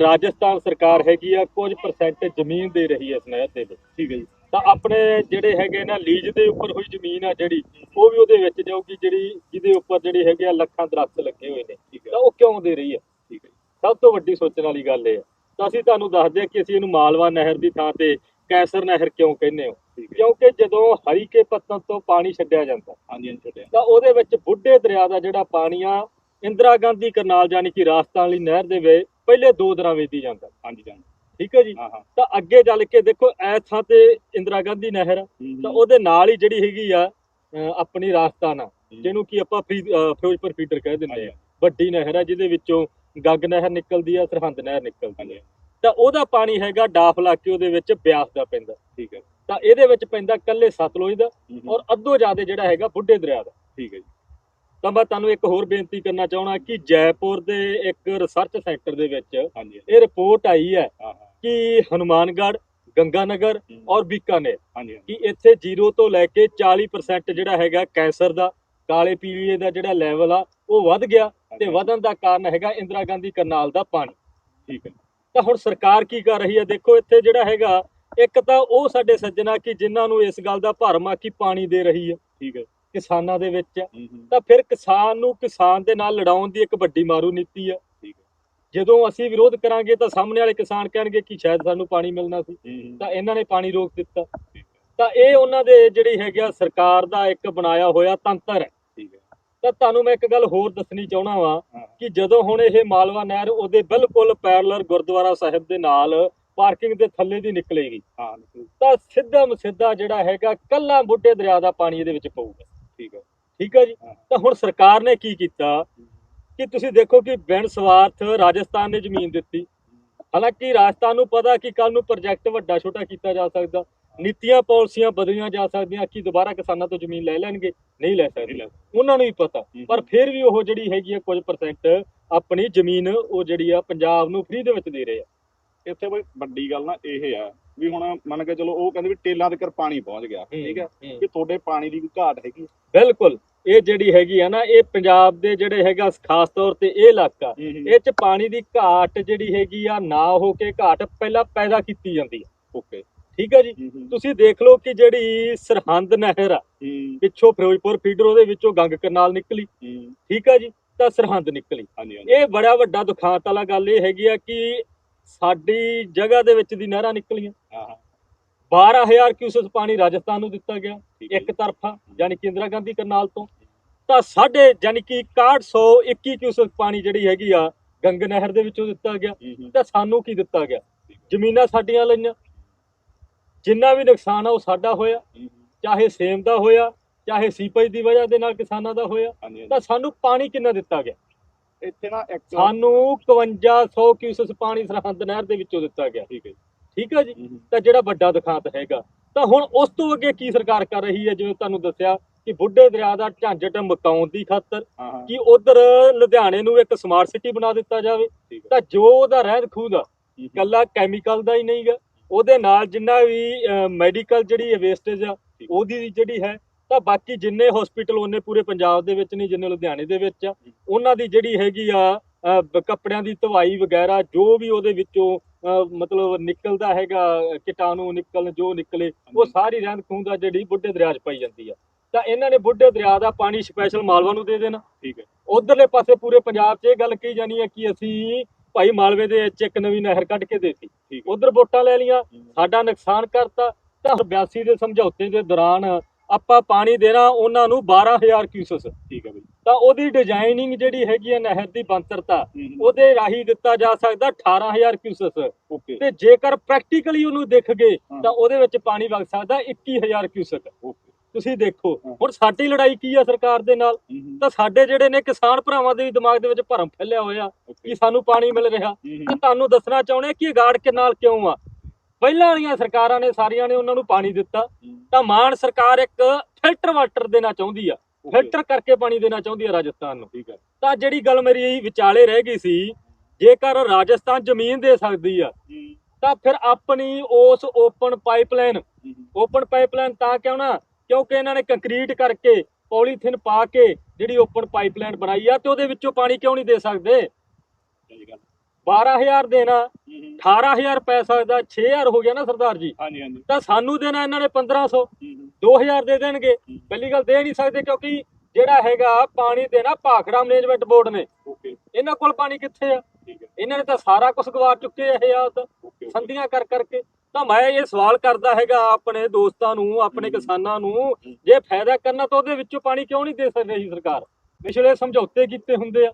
ਰਾਜਸਥਾਨ ਸਰਕਾਰ ਹੈਗੀ ਆ ਕੁਝ ਪਰਸੈਂਟ ਜ਼ਮੀਨ ਦੇ ਰਹੀ ਹੈ ਇਸ ਨਹਿਰ ਦੇ ਵਿੱਚ। ਠੀਕ ਹੈ ਜੀ। ਤਾਂ ਆਪਣੇ ਜਿਹੜੇ ਹੈਗੇ ਨਾ ਲੀਜ਼ ਦੇ ਉੱਪਰ ਹੋਈ ਜ਼ਮੀਨ ਆ ਜਿਹੜੀ ਉਹ ਵੀ ਉਹਦੇ ਵਿੱਚ ਜਾਊਗੀ ਜਿਹੜੀ ਜਿਹਦੇ ਉੱਪਰ ਜਿਹੜੀ ਹੈਗੇ ਆ ਲੱਖਾਂ ਦਰਖਤ ਲੱਗੇ ਹੋਏ ਨੇ। ਤਾਂ ਉਹ ਕਿਉਂ ਦੇ ਰਹੀ ਹੈ ਠੀਕ ਹੈ। ਸਭ ਤੋਂ ਵੱਡੀ ਸੋਚਣ ਵਾਲੀ ਗੱਲ ਇਹ ਹੈ ਤਾਂ ਅਸੀਂ ਤੁਹਾਨੂੰ ਦੱਸਦੇ ਹਾਂ ਕਿ ਅਸੀਂ ਇਹਨੂੰ ਮਾਲਵਾ ਨਹਿਰ ਦੀ ਥਾਂ ਤੇ ਕੈਸਰ ਨਹਿਰ ਕਿਉਂ ਕਹਿੰਦੇ ਹਾਂ? ਕਿਉਂਕਿ ਜਦੋਂ ਹਰੀਕੇ ਪੱਤਨ ਤੋਂ ਪਾਣੀ ਛੱਡਿਆ ਜਾਂਦਾ ਹਾਂਜੀ ਛੱਡਿਆ ਤਾਂ ਉਹਦੇ ਵਿੱਚ ਬੁੱਢੇ ਦਰਿਆ ਦਾ ਜਿਹੜਾ ਪਾਣੀ ਆ ਇੰਦਰਾ ਗਾਂਧੀ ਕਰਨਾਲ ਜਾਨੀ ਕਿ ਰਾਜਸਥਾਨ ਵਾਲੀ ਨਹਿਰ ਦੇ ਵਿੱਚ ਪਹਿਲੇ ਦੋ ਦਰਾਂ ਵੇਦੀ ਜਾਂਦਾ। ਹਾਂਜੀ ਜਾਨ ਠੀਕ ਹੈ ਜੀ? ਹਾਂ ਹਾਂ। ਤਾਂ ਅੱਗੇ ਚੱਲ ਕੇ ਦੇਖੋ ਐ ਥਾਂ ਤੇ ਇੰਦਰਾ ਗਾਂਧੀ ਨਹਿਰ ਆ, ਤਾਂ ਉਹਦੇ ਨਾਲ ਹੀ ਜਿਹੜੀ ਹੈਗੀ ਆ ਆਪਣੀ ਰਾਜਸਥਾਨ ਆ ਜਿਹਨੂੰ ਕਿ ਆਪਾਂ ਫਰੀ- ਫਿਰੋਜ਼ਪੁਰ ਫੀਡਰ ਕਹਿ ਦਿੰਦੇ ਆ। ਵੱਡੀ ਨਹਿਰ ਆ ਜਿਹਦੇ ਵਿੱਚੋਂ ਗੱਗ ਨਹਿਰ ਨਿਕਲਦੀ ਆ ਸਰਹੰਦ ਨਹਿਰ ਨਿਕਲਦੀ ਆ। ਤਾਂ ਉਹਦਾ ਪਾਣੀ ਹੈਗਾ ਡਾਫ ਇਲਾਕੇ ਉਹਦੇ ਵਿੱਚ ਬਿਆਸ ਦਾ ਪੈਂਦਾ ਠੀਕ ਹੈ। ਤਾਂ ਇਹਦੇ ਵਿੱਚ ਪੈਂਦਾ ਕੱਲੇ ਸਤਲੁਜ ਦਾ ਔਰ ਅੱਧੋ ਜ਼ਿਆਦਾ ਜਿਹੜਾ ਹੈਗਾ ਬੁੱਢੇ ਦਰਿਆ ਦਾ। ਠੀਕ ਹੈ ਜੀ। ਤਾਂ ਮੈਂ ਤੁਹਾਨੂੰ ਇੱਕ ਹੋਰ ਬੇਨਤੀ ਕਰਨਾ ਚਾਹਣਾ ਕਿ ਜੈਪੁਰ ਦੇ ਇੱਕ ਰਿਸਰਚ ਸੈਂਟਰ ਦੇ ਵਿੱਚ ਹਾਂਜੀ ਇਹ ਰਿਪੋਰਟ ਆਈ ਹੈ। ਹਾਂ ਹਾਂ। ਕਿ ਹਨੂਮਾਨਗੜ੍ਹ ਗੰਗਾਨਗਰ ਔਰ ਬੀਕਾਨੇਰ ਹਾਂਜੀ ਕਿ ਇੱਥੇ ਜ਼ੀਰੋ ਤੋਂ ਲੈ ਕੇ 40% ਜਿਹੜਾ ਹੈਗਾ ਕੈਂਸਰ ਦਾ ਕਾਲੇ ਪੀਲੀਏ ਦਾ ਜਿਹੜਾ ਲੈਵਲ ਆ ਉਹ ਵੱਧ ਗਿਆ ਤੇ ਵਧਣ ਦਾ ਕਾਰਨ ਹੈਗਾ ਇੰਦਰਾ ਗਾਂਧੀ ਕਰਨਾਲ ਦਾ ਪਾਣੀ। ਠੀਕ ਹੈ। ਤਾਂ ਹੁਣ ਸਰਕਾਰ ਕੀ ਕਰ ਰਹੀ ਹੈ? ਦੇਖੋ ਇੱਥੇ ਜਿਹੜਾ ਹੈਗਾ ਇੱਕ ਤਾਂ ਉਹ ਸਾਡੇ ਸੱਜਣਾ ਕਿ ਜਿਨ੍ਹਾਂ ਨੂੰ ਇਸ ਗੱਲ ਦਾ ਭਰਮ ਆ ਕਿ ਪਾਣੀ ਦੇ ਰਹੀ ਹੈ। ਠੀਕ ਹੈ। ਕਿਸਾਨਾਂ ਦੇ ਵਿੱਚ ਤਾਂ ਫਿਰ ਕਿਸਾਨ ਨੂੰ ਕਿਸਾਨ ਦੇ ਨਾਲ ਲੜਾਉਣ ਦੀ ਇੱਕ ਵੱਡੀ ਮਾਰੂ ਨੀਤੀ ਆ। ਹੈ ਜਦੋਂ ਅਸੀਂ ਵਿਰੋਧ ਕਰਾਂਗੇ ਤਾਂ ਸਾਹਮਣੇ ਵਾਲੇ ਕਿਸਾਨ ਕਹਿਣਗੇ ਕਿ ਸ਼ਾਇਦ ਸਾਨੂੰ ਪਾਣੀ ਮਿਲਣਾ ਸੀ। ਤਾਂ ਇਹਨਾਂ ਨੇ ਪਾਣੀ ਰੋਕ ਦਿੱਤਾ। ਤਾਂ ਇਹ ਉਹਨਾਂ ਦੇ ਜਿਹੜੀ ਹੈਗੀ ਸਰਕਾਰ ਦਾ ਇੱਕ ਬਣਾਇਆ ਹੋਇਆ ਤੰਤਰ ਹੈ। ਤਾਂ ਤੁਹਾਨੂੰ ਮੈਂ ਇੱਕ ਗੱਲ ਹੋਰ ਦੱਸਣੀ ਚਾਹਣਾ ਵਾਂ। ਕਿ ਜਦੋਂ ਹੁਣ ਇਹ ਮਾਲਵਾ ਨਹਿਰ ਉਹਦੇ ਬਿਲਕੁਲ ਪੈਰਲਰ ਗੁਰਦੁਆਰਾ ਸਾਹਿਬ ਦੇ ਨਾਲ ਪਾਰਕਿੰਗ ਦੇ ਥੱਲੇ ਦੀ ਨਿਕਲੇਗੀ। ਤਾਂ ਸਿੱਧਾ ਮਸਿੱਧਾ ਜਿਹੜਾ ਹੈਗਾ ਕੱਲਾ ਬੁੱਢੇ ਦਰਿਆ ਦਾ ਪਾਣੀ ਇਹਦੇ ਵਿੱਚ ਪਊਗਾ। ਠੀਕ ਹੈ। ਠੀਕ ਹੈ ਜੀ। ਤਾਂ ਹੁਣ ਸਰਕਾਰ ਨੇ ਕੀ ਕੀਤਾ? ਕਿ ਤੁਸੀਂ ਦੇਖੋ ਕਿ ਬਿਨ ਸਵਾਰਥ ਰਾਜਸਥਾਨ ਨੇ ਜ਼ਮੀਨ ਦਿੱਤੀ। ਹਾਲਾਂਕਿ ਰਾਜਸਥਾਨ ਨੂੰ ਪਤਾ ਕਿ ਕੱਲ ਨੂੰ ਪ੍ਰੋਜੈਕਟ ਵੱਡਾ ਛੋਟਾ ਕੀਤਾ ਜਾ ਸਕਦਾ। ਨੀਤੀਆਂ ਪਾਲਿਸੀਆਂ ਬਦਲੀਆਂ ਜਾ ਸਕਦੀਆਂ ਕਿ ਦੁਬਾਰਾ ਕਿਸਾਨਾਂ ਤੋਂ ਜ਼ਮੀਨ ਲੈ ਲੈਣਗੇ? ਨਹੀਂ ਲੈ ਸਕਦੇ। ਉਹਨਾਂ ਨੂੰ ਵੀ ਪਤਾ। ਪਰ ਫਿਰ ਵੀ ਉਹ ਜਿਹੜੀ ਹੈਗੀ ਆ ਕੁਝ ਪਰਸੈਂਟ ਆਪਣੀ ਜ਼ਮੀਨ ਉਹ ਜਿਹੜੀ ਆ ਪੰਜਾਬ ਨੂੰ ਫ੍ਰੀ ਦੇ ਵਿੱਚ ਦੇ ਰਹੇ ਆ। ਇੱਥੇ ਬਈ ਵੱਡੀ ਗੱਲ ਨਾ ਇਹ ਆ ਵੀ ਹੁਣ ਮੰਨ ਕੇ ਚਲੋ ਉਹ ਕਹਿੰਦੇ ਵੀ ਟੇਲਾਂ ਤੱਕ ਪਾਣੀ ਪਹੁੰਚ ਗਿਆ। ਠੀਕ ਹੈ ਹੂੰ। ਕਿ ਤੁਹਾਡੇ ਪਾਣੀ ਦੀ ਕੋਈ ਘਾਟ ਹੈਗੀ ਬਿਲਕੁਲ। ਇਹ ਜਿਹੜੀ ਹੈਗੀ ਆ ਨਾ ਇਹ ਪੰਜਾਬ ਦੇ ਜਿਹੜੇ ਹੈਗਾ ਖਾਸ ਤੌਰ ਤੇ ਇਹ ਇਲਾਕਾ ਇਹ ਚ ਪਾਣੀ ਦੀ ਘਾਟ ਜਿਹੜੀ ਹੈਗੀ ਆ ਨਾ ਹੋ ਕੇ ਘਾਟ ਪਹਿਲਾਂ ਪੈਦਾ ਕੀਤੀ ਜਾਂਦੀ ਆ। ਓਕੇ। ਠੀਕ ਹੈ ਜੀ ਤੁਸੀਂ ਦੇਖ ਲਓ ਕਿ ਜਿਹੜੀ ਸਰਹੰਦ ਨਹਿਰ ਆ ਪਿੱਛੋਂ ਫਿਰੋਜ਼ਪੁਰ ਫੀਡਰ ਉਹਦੇ ਵਿੱਚੋਂ ਗੰਗ ਕਨਾਲ ਨਿਕਲੀ। ਠੀਕ ਹੈ ਜੀ? ਤਾਂ ਸਰਹੰਦ ਨਿਕਲੀ। ਇਹ ਬੜਾ ਵੱਡਾ ਦੁਖਾਂਤ ਵਾਲਾ ਗੱਲ ਇਹ ਹੈਗੀ ਆ ਕਿ ਸਾਡੀ ਜਗ੍ਹਾ ਦੇ ਵਿੱਚ ਦੀ ਨਹਿਰਾਂ ਨਿਕਲੀਆਂ। 12000 ਕਿਊਸੈਕ ਪਾਣੀ ਰਾਜਸਥਾਨ ਨੂੰ ਦਿੱਤਾ ਗਿਆ ਇੱਕ ਤਰਫਾ ਯਾਨੀ ਕਿ ਇੰਦਰਾ ਗਾਂਧੀ ਕਰਨਾਲ ਤੋਂ। ਤਾਂ ਸਾਡੇ ਯਾਨੀ ਕਿ 6121 ਕਿਊਸੈਕ ਪਾਣੀ ਜਿਹੜੀ ਹੈਗੀ ਆ ਗੰਗ ਨਹਿਰ ਦੇ ਵਿੱਚੋਂ ਦਿੱਤਾ ਗਿਆ। ਤਾਂ ਸਾਨੂੰ ਕੀ ਦਿੱਤਾ ਗਿਆ। ਜ਼ਮੀਨਾਂ ਸਾਡੀਆਂ ਲਈਆਂ। ਜਿੰਨਾ ਵੀ ਨੁਕਸਾਨ ਆ ਉਹ ਸਾਡਾ ਹੋਇਆ। ਚਾਹੇ ਸੇਮ ਦਾ ਹੋਇਆ ਚਾਹੇ ਸੀਪੇਜ ਦੀ ਵਜ੍ਹਾ ਦੇ ਨਾਲ ਕਿਸਾਨਾਂ ਦਾ ਹੋਇਆ। ਤਾਂ ਸਾਨੂੰ ਪਾਣੀ ਕਿੰਨਾ ਦਿੱਤਾ ਗਿਆ? ਇੱਥੇ ਨਾ ਸਾਨੂੰ 5100 ਕਿਊਸੈਕ ਪਾਣੀ ਸਰਹੰਦ ਨਹਿਰ ਦੇ ਵਿੱਚੋਂ ਦਿੱਤਾ ਗਿਆ। ਠੀਕ ਹੈ ਠੀਕ ਹੈ ਜੀ? ਤਾਂ ਜਿਹੜਾ ਵੱਡਾ ਦੁਖਾਂਤ ਹੈਗਾ। ਤਾਂ ਹੁਣ ਉਸ ਤੋਂ ਅੱਗੇ ਕੀ ਸਰਕਾਰ ਕਰ ਰਹੀ ਹੈ? ਜਿਵੇਂ ਤੁਹਾਨੂੰ ਦੱਸਿਆ ਕਿ ਬੁੱਢੇ ਦਰਿਆ ਦਾ ਝਾਂਜਟ ਮਕਾਉਣ ਦੀ ਖਾਤਰ ਕਿ ਉਧਰ ਲੁਧਿਆਣੇ ਨੂੰ ਇੱਕ ਸਮਾਰਟ ਸਿਟੀ ਬਣਾ ਦਿੱਤਾ ਜਾਵੇ। ਤਾਂ ਜੋ ਉਹਦਾ ਰਹਿੰਦ ਖੂਹ ਦਾ ਹੂੰ, ਹੂੰ, ਕੱਲਾ ਕੈਮੀਕਲ ਦਾ ਹੀ ਨਹੀਂਗਾ। ਉਹਦੇ ਨਾਲ ਜਿੰਨਾ ਵੀ ਮੈਡੀਕਲ ਜਿਹੜੀ ਵੇਸਟੇਜ ਆ। ਉਹਦੀ ਜਿਹੜੀ ਹੈ ਤਾਂ ਬਾਕੀ ਜਿੰਨੇ ਹਸਪੀਟਲ ਉਹਨੇ ਪੂਰੇ ਪੰਜਾਬ ਦੇ ਵਿੱਚ ਨਹੀਂ ਜਿੰਨੇ ਲੁਧਿਆਣੇ ਦੇ ਵਿੱਚ ਆ ਉਹਨਾਂ ਦੀ ਜਿਹੜੀ ਹੈਗੀ ਆ ਕੱਪੜਿਆਂ ਦੀ ਧਵਾਈ ਵਗੈਰਾ ਜੋ ਵੀ ਉਹਦੇ ਵਿੱਚੋਂ ਮਤਲਬ ਨਿਕਲਦਾ ਹੈਗਾ ਕੀਟਾਣੂ ਨਿਕਲਣ ਜੋ ਨਿਕਲੇ ਉਹ ਸਾਰੀ ਰਹਿੰਦ ਖੂੰਦ ਆ ਜਿਹੜੀ ਬੁੱਢੇ ਦਰਿਆ 'ਚ ਪਾਈ ਜਾਂਦੀ ਆ। ਤਾਂ ਇਹਨਾਂ ਨੇ ਬੁੱਢੇ ਦਰਿਆ ਦਾ ਪਾਣੀ ਸਪੈਸ਼ਲ ਮਾਲਵਾ ਨੂੰ ਦੇ ਦੇਣਾ। ਠੀਕ ਹੈ। ਉਧਰਲੇ ਪਾਸੇ ਪੂਰੇ ਪੰਜਾਬ 'ਚ ਇਹ ਗੱਲ ਕਹੀ ਜਾਣੀ ਹੈ ਕਿ ਅਸੀਂ ਭਾਈ ਮਾਲਵੇ ਦੇ ਵਿੱਚ ਇੱਕ ਨਵੀਂ ਨਹਿਰ ਕੱਢ ਕੇ ਦੇਤੀ। ਉਧਰ ਵੋਟਾਂ ਲੈ ਲੀਆਂ ਸਾਡਾ ਨੁਕਸਾਨ ਕਰਤਾ। ਤਾਂ 82 ਦੇ ਸਮਝੌਤੇ ਦੇ ਦੌਰਾਨ ਆਪਾਂ ਪਾਣੀ ਦੇਣਾ ਉਹਨਾਂ ਨੂੰ 12000 ਕਿਊਸਸ। ਠੀਕ ਹੈ ਬਈ। ਤਾਂ ਉਹਦੀ ਡਿਜ਼ਾਈਨਿੰਗ ਜਿਹੜੀ ਹੈਗੀ ਹੈ ਨਹਿਰ ਦੀ ਬੰਤਰਤਾ ਉਹਦੇ ਰਾਹੀਂ ਦਿੱਤਾ ਜਾ ਸਕਦਾ 18000 ਕਿਊਸਸ ਓਕੇ ਤੇ ਜੇਕਰ ਪ੍ਰੈਕਟੀਕਲੀ ਉਹਨੂੰ ਦੇਖ ਗਏ। ਤਾਂ ਉਹਦੇ ਵਿੱਚ ਪਾਣੀ ਵਗ ਸਕਦਾ 21000 ਕਿਊਸਕ ਤੁਸੀਂ ਦੇਖੋ। ਹੁਣ ਸਾਡੀ ਲੜਾਈ ਕੀ ਆ ਸਰਕਾਰ ਦੇ ਨਾਲ? ਤਾਂ ਸਾਡੇ ਜਿਹੜੇ ਨੇ ਕਿਸਾਨ ਭਰਾਵਾਂ ਦੇ ਦਿਮਾਗ ਦੇ ਵਿੱਚ ਭਰਮ ਫੈਲਿਆ ਹੋਇਆ ਕਿ ਸਾਨੂੰ ਪਾਣੀ ਮਿਲ ਰਿਹਾ। ਤਾਂ ਤੁਹਾਨੂੰ ਦੱਸਣਾ ਚਾਹੁੰਦੇ ਕਿ ਗਾੜ ਕੇ ਨਾਲ ਕਿਉਂ ਆ? ਪਹਿਲਾਂ ਵਾਲੀਆਂ ਸਰਕਾਰਾਂ ਨੇ ਸਾਰੀਆਂ ਨੇ ਉਹਨਾਂ ਨੂੰ ਪਾਣੀ ਦਿੱਤਾ। ਤਾਂ ਮਾਨ ਸਰਕਾਰ ਇੱਕ ਫਿਲਟਰ ਵਾਟਰ ਦੇਣਾ ਚਾਹੁੰਦੀ ਆ। ਫਿਲਟਰ ਕਰਕੇ ਪਾਣੀ ਦੇਣਾ ਚਾਹੁੰਦੀ ਆ ਰਾਜਸਥਾਨ ਨੂੰ। ਠੀਕ ਹੈ ਤਾਂ ਜਿਹੜੀ ਗੱਲ ਮੇਰੀ ਇਹੀ ਵਿਚਾਲੇ ਰਹਿ ਗਈ ਸੀ ਜੇਕਰ ਰਾਜਸਥਾਨ ਜ਼ਮੀਨ ਦੇ ਸਕਦੀ ਆ ਹੂੰ, ਤਾਂ ਫਿਰ ਆਪਣੀ ਉਸ ਓਪਨ ਪਾਈਪਲਾਈਨ ਹੂੰ, ਹੂੰ, ਓਪਨ ਪਾਈਪਲਾਈਨ ਤਾਂ ਕਿਉਂ ਨਾ? ਕਿਉਂਕਿ ਇਹਨਾਂ ਨੇ ਕੰਕਰੀਟ ਕਰਕੇ ਪੋਲੀਥਿਨ ਪਾ ਕੇ ਜਿਹੜੀ ਓਪਨ ਪਾਈਪਲਾਈਨ ਬਣਾਈ ਆ ਤੇ ਉਹਦੇ ਵਿੱਚੋਂ ਪਾਣੀ ਕਿਉਂ ਨਹੀਂ ਦੇ ਸਕਦੇ? ਸਹੀ ਗੱਲ। 12000 ਦੇਣਾ ਹੂੰ, ਹੂੰ, 18000 ਪੈ ਸਕਦਾ 6000 ਹੋ ਗਿਆ ਨਾ ਸਰਦਾਰ ਜੀ। ਹਾਂਜੀ ਹਾਂਜੀ। ਤਾਂ ਸਾਨੂੰ ਦੇਣਾ ਇਹਨਾਂ ਨੇ 1500 ਹੂੰ, ਹੂੰ, 2000 ਦੇ ਦੇਣਗੇ। ਪਹਿਲੀ ਗੱਲ ਦੇ ਨਹੀਂ ਸਕਦੇ ਕਿਉਂਕਿ ਜਿਹੜਾ ਹੈਗਾ ਪਾਣੀ ਦੇਣਾ ਭਾਖੜਾ ਮੈਨੇਜਮੈਂਟ ਬੋਰਡ ਨੇ। ਇਹਨਾਂ ਕੋਲ ਪਾਣੀ ਕਿੱਥੇ ਆ? ਇਹਨਾਂ ਨੇ ਤਾਂ ਸਾਰਾ ਕੁਝ ਗਵਾ ਚੁੱਕੇ ਆ ਇਹ ਓਕੇ, ਸੰਧੀਆਂ ਕਰ ਕਰਕੇ। ਤਾਂ ਮੈਂ ਇਹ ਸਵਾਲ ਕਰਦਾ ਹੈਗਾ ਆਪਣੇ ਦੋਸਤਾਂ ਨੂੰ ਆਪਣੇ। ਕਿਸਾਨਾਂ ਨੂੰ ਜੇ ਫਾਇਦਾ ਕਰਨਾ ਤਾਂ ਉਹਦੇ ਵਿੱਚੋਂ ਪਾਣੀ ਕਿਉਂ ਨਹੀਂ ਦੇ ਸਕ ਰਹੀ ਸਰਕਾਰ? ਪਿਛਲੇ ਸਮਝੌਤੇ ਕੀਤੇ ਹੁੰਦੇ ਆ।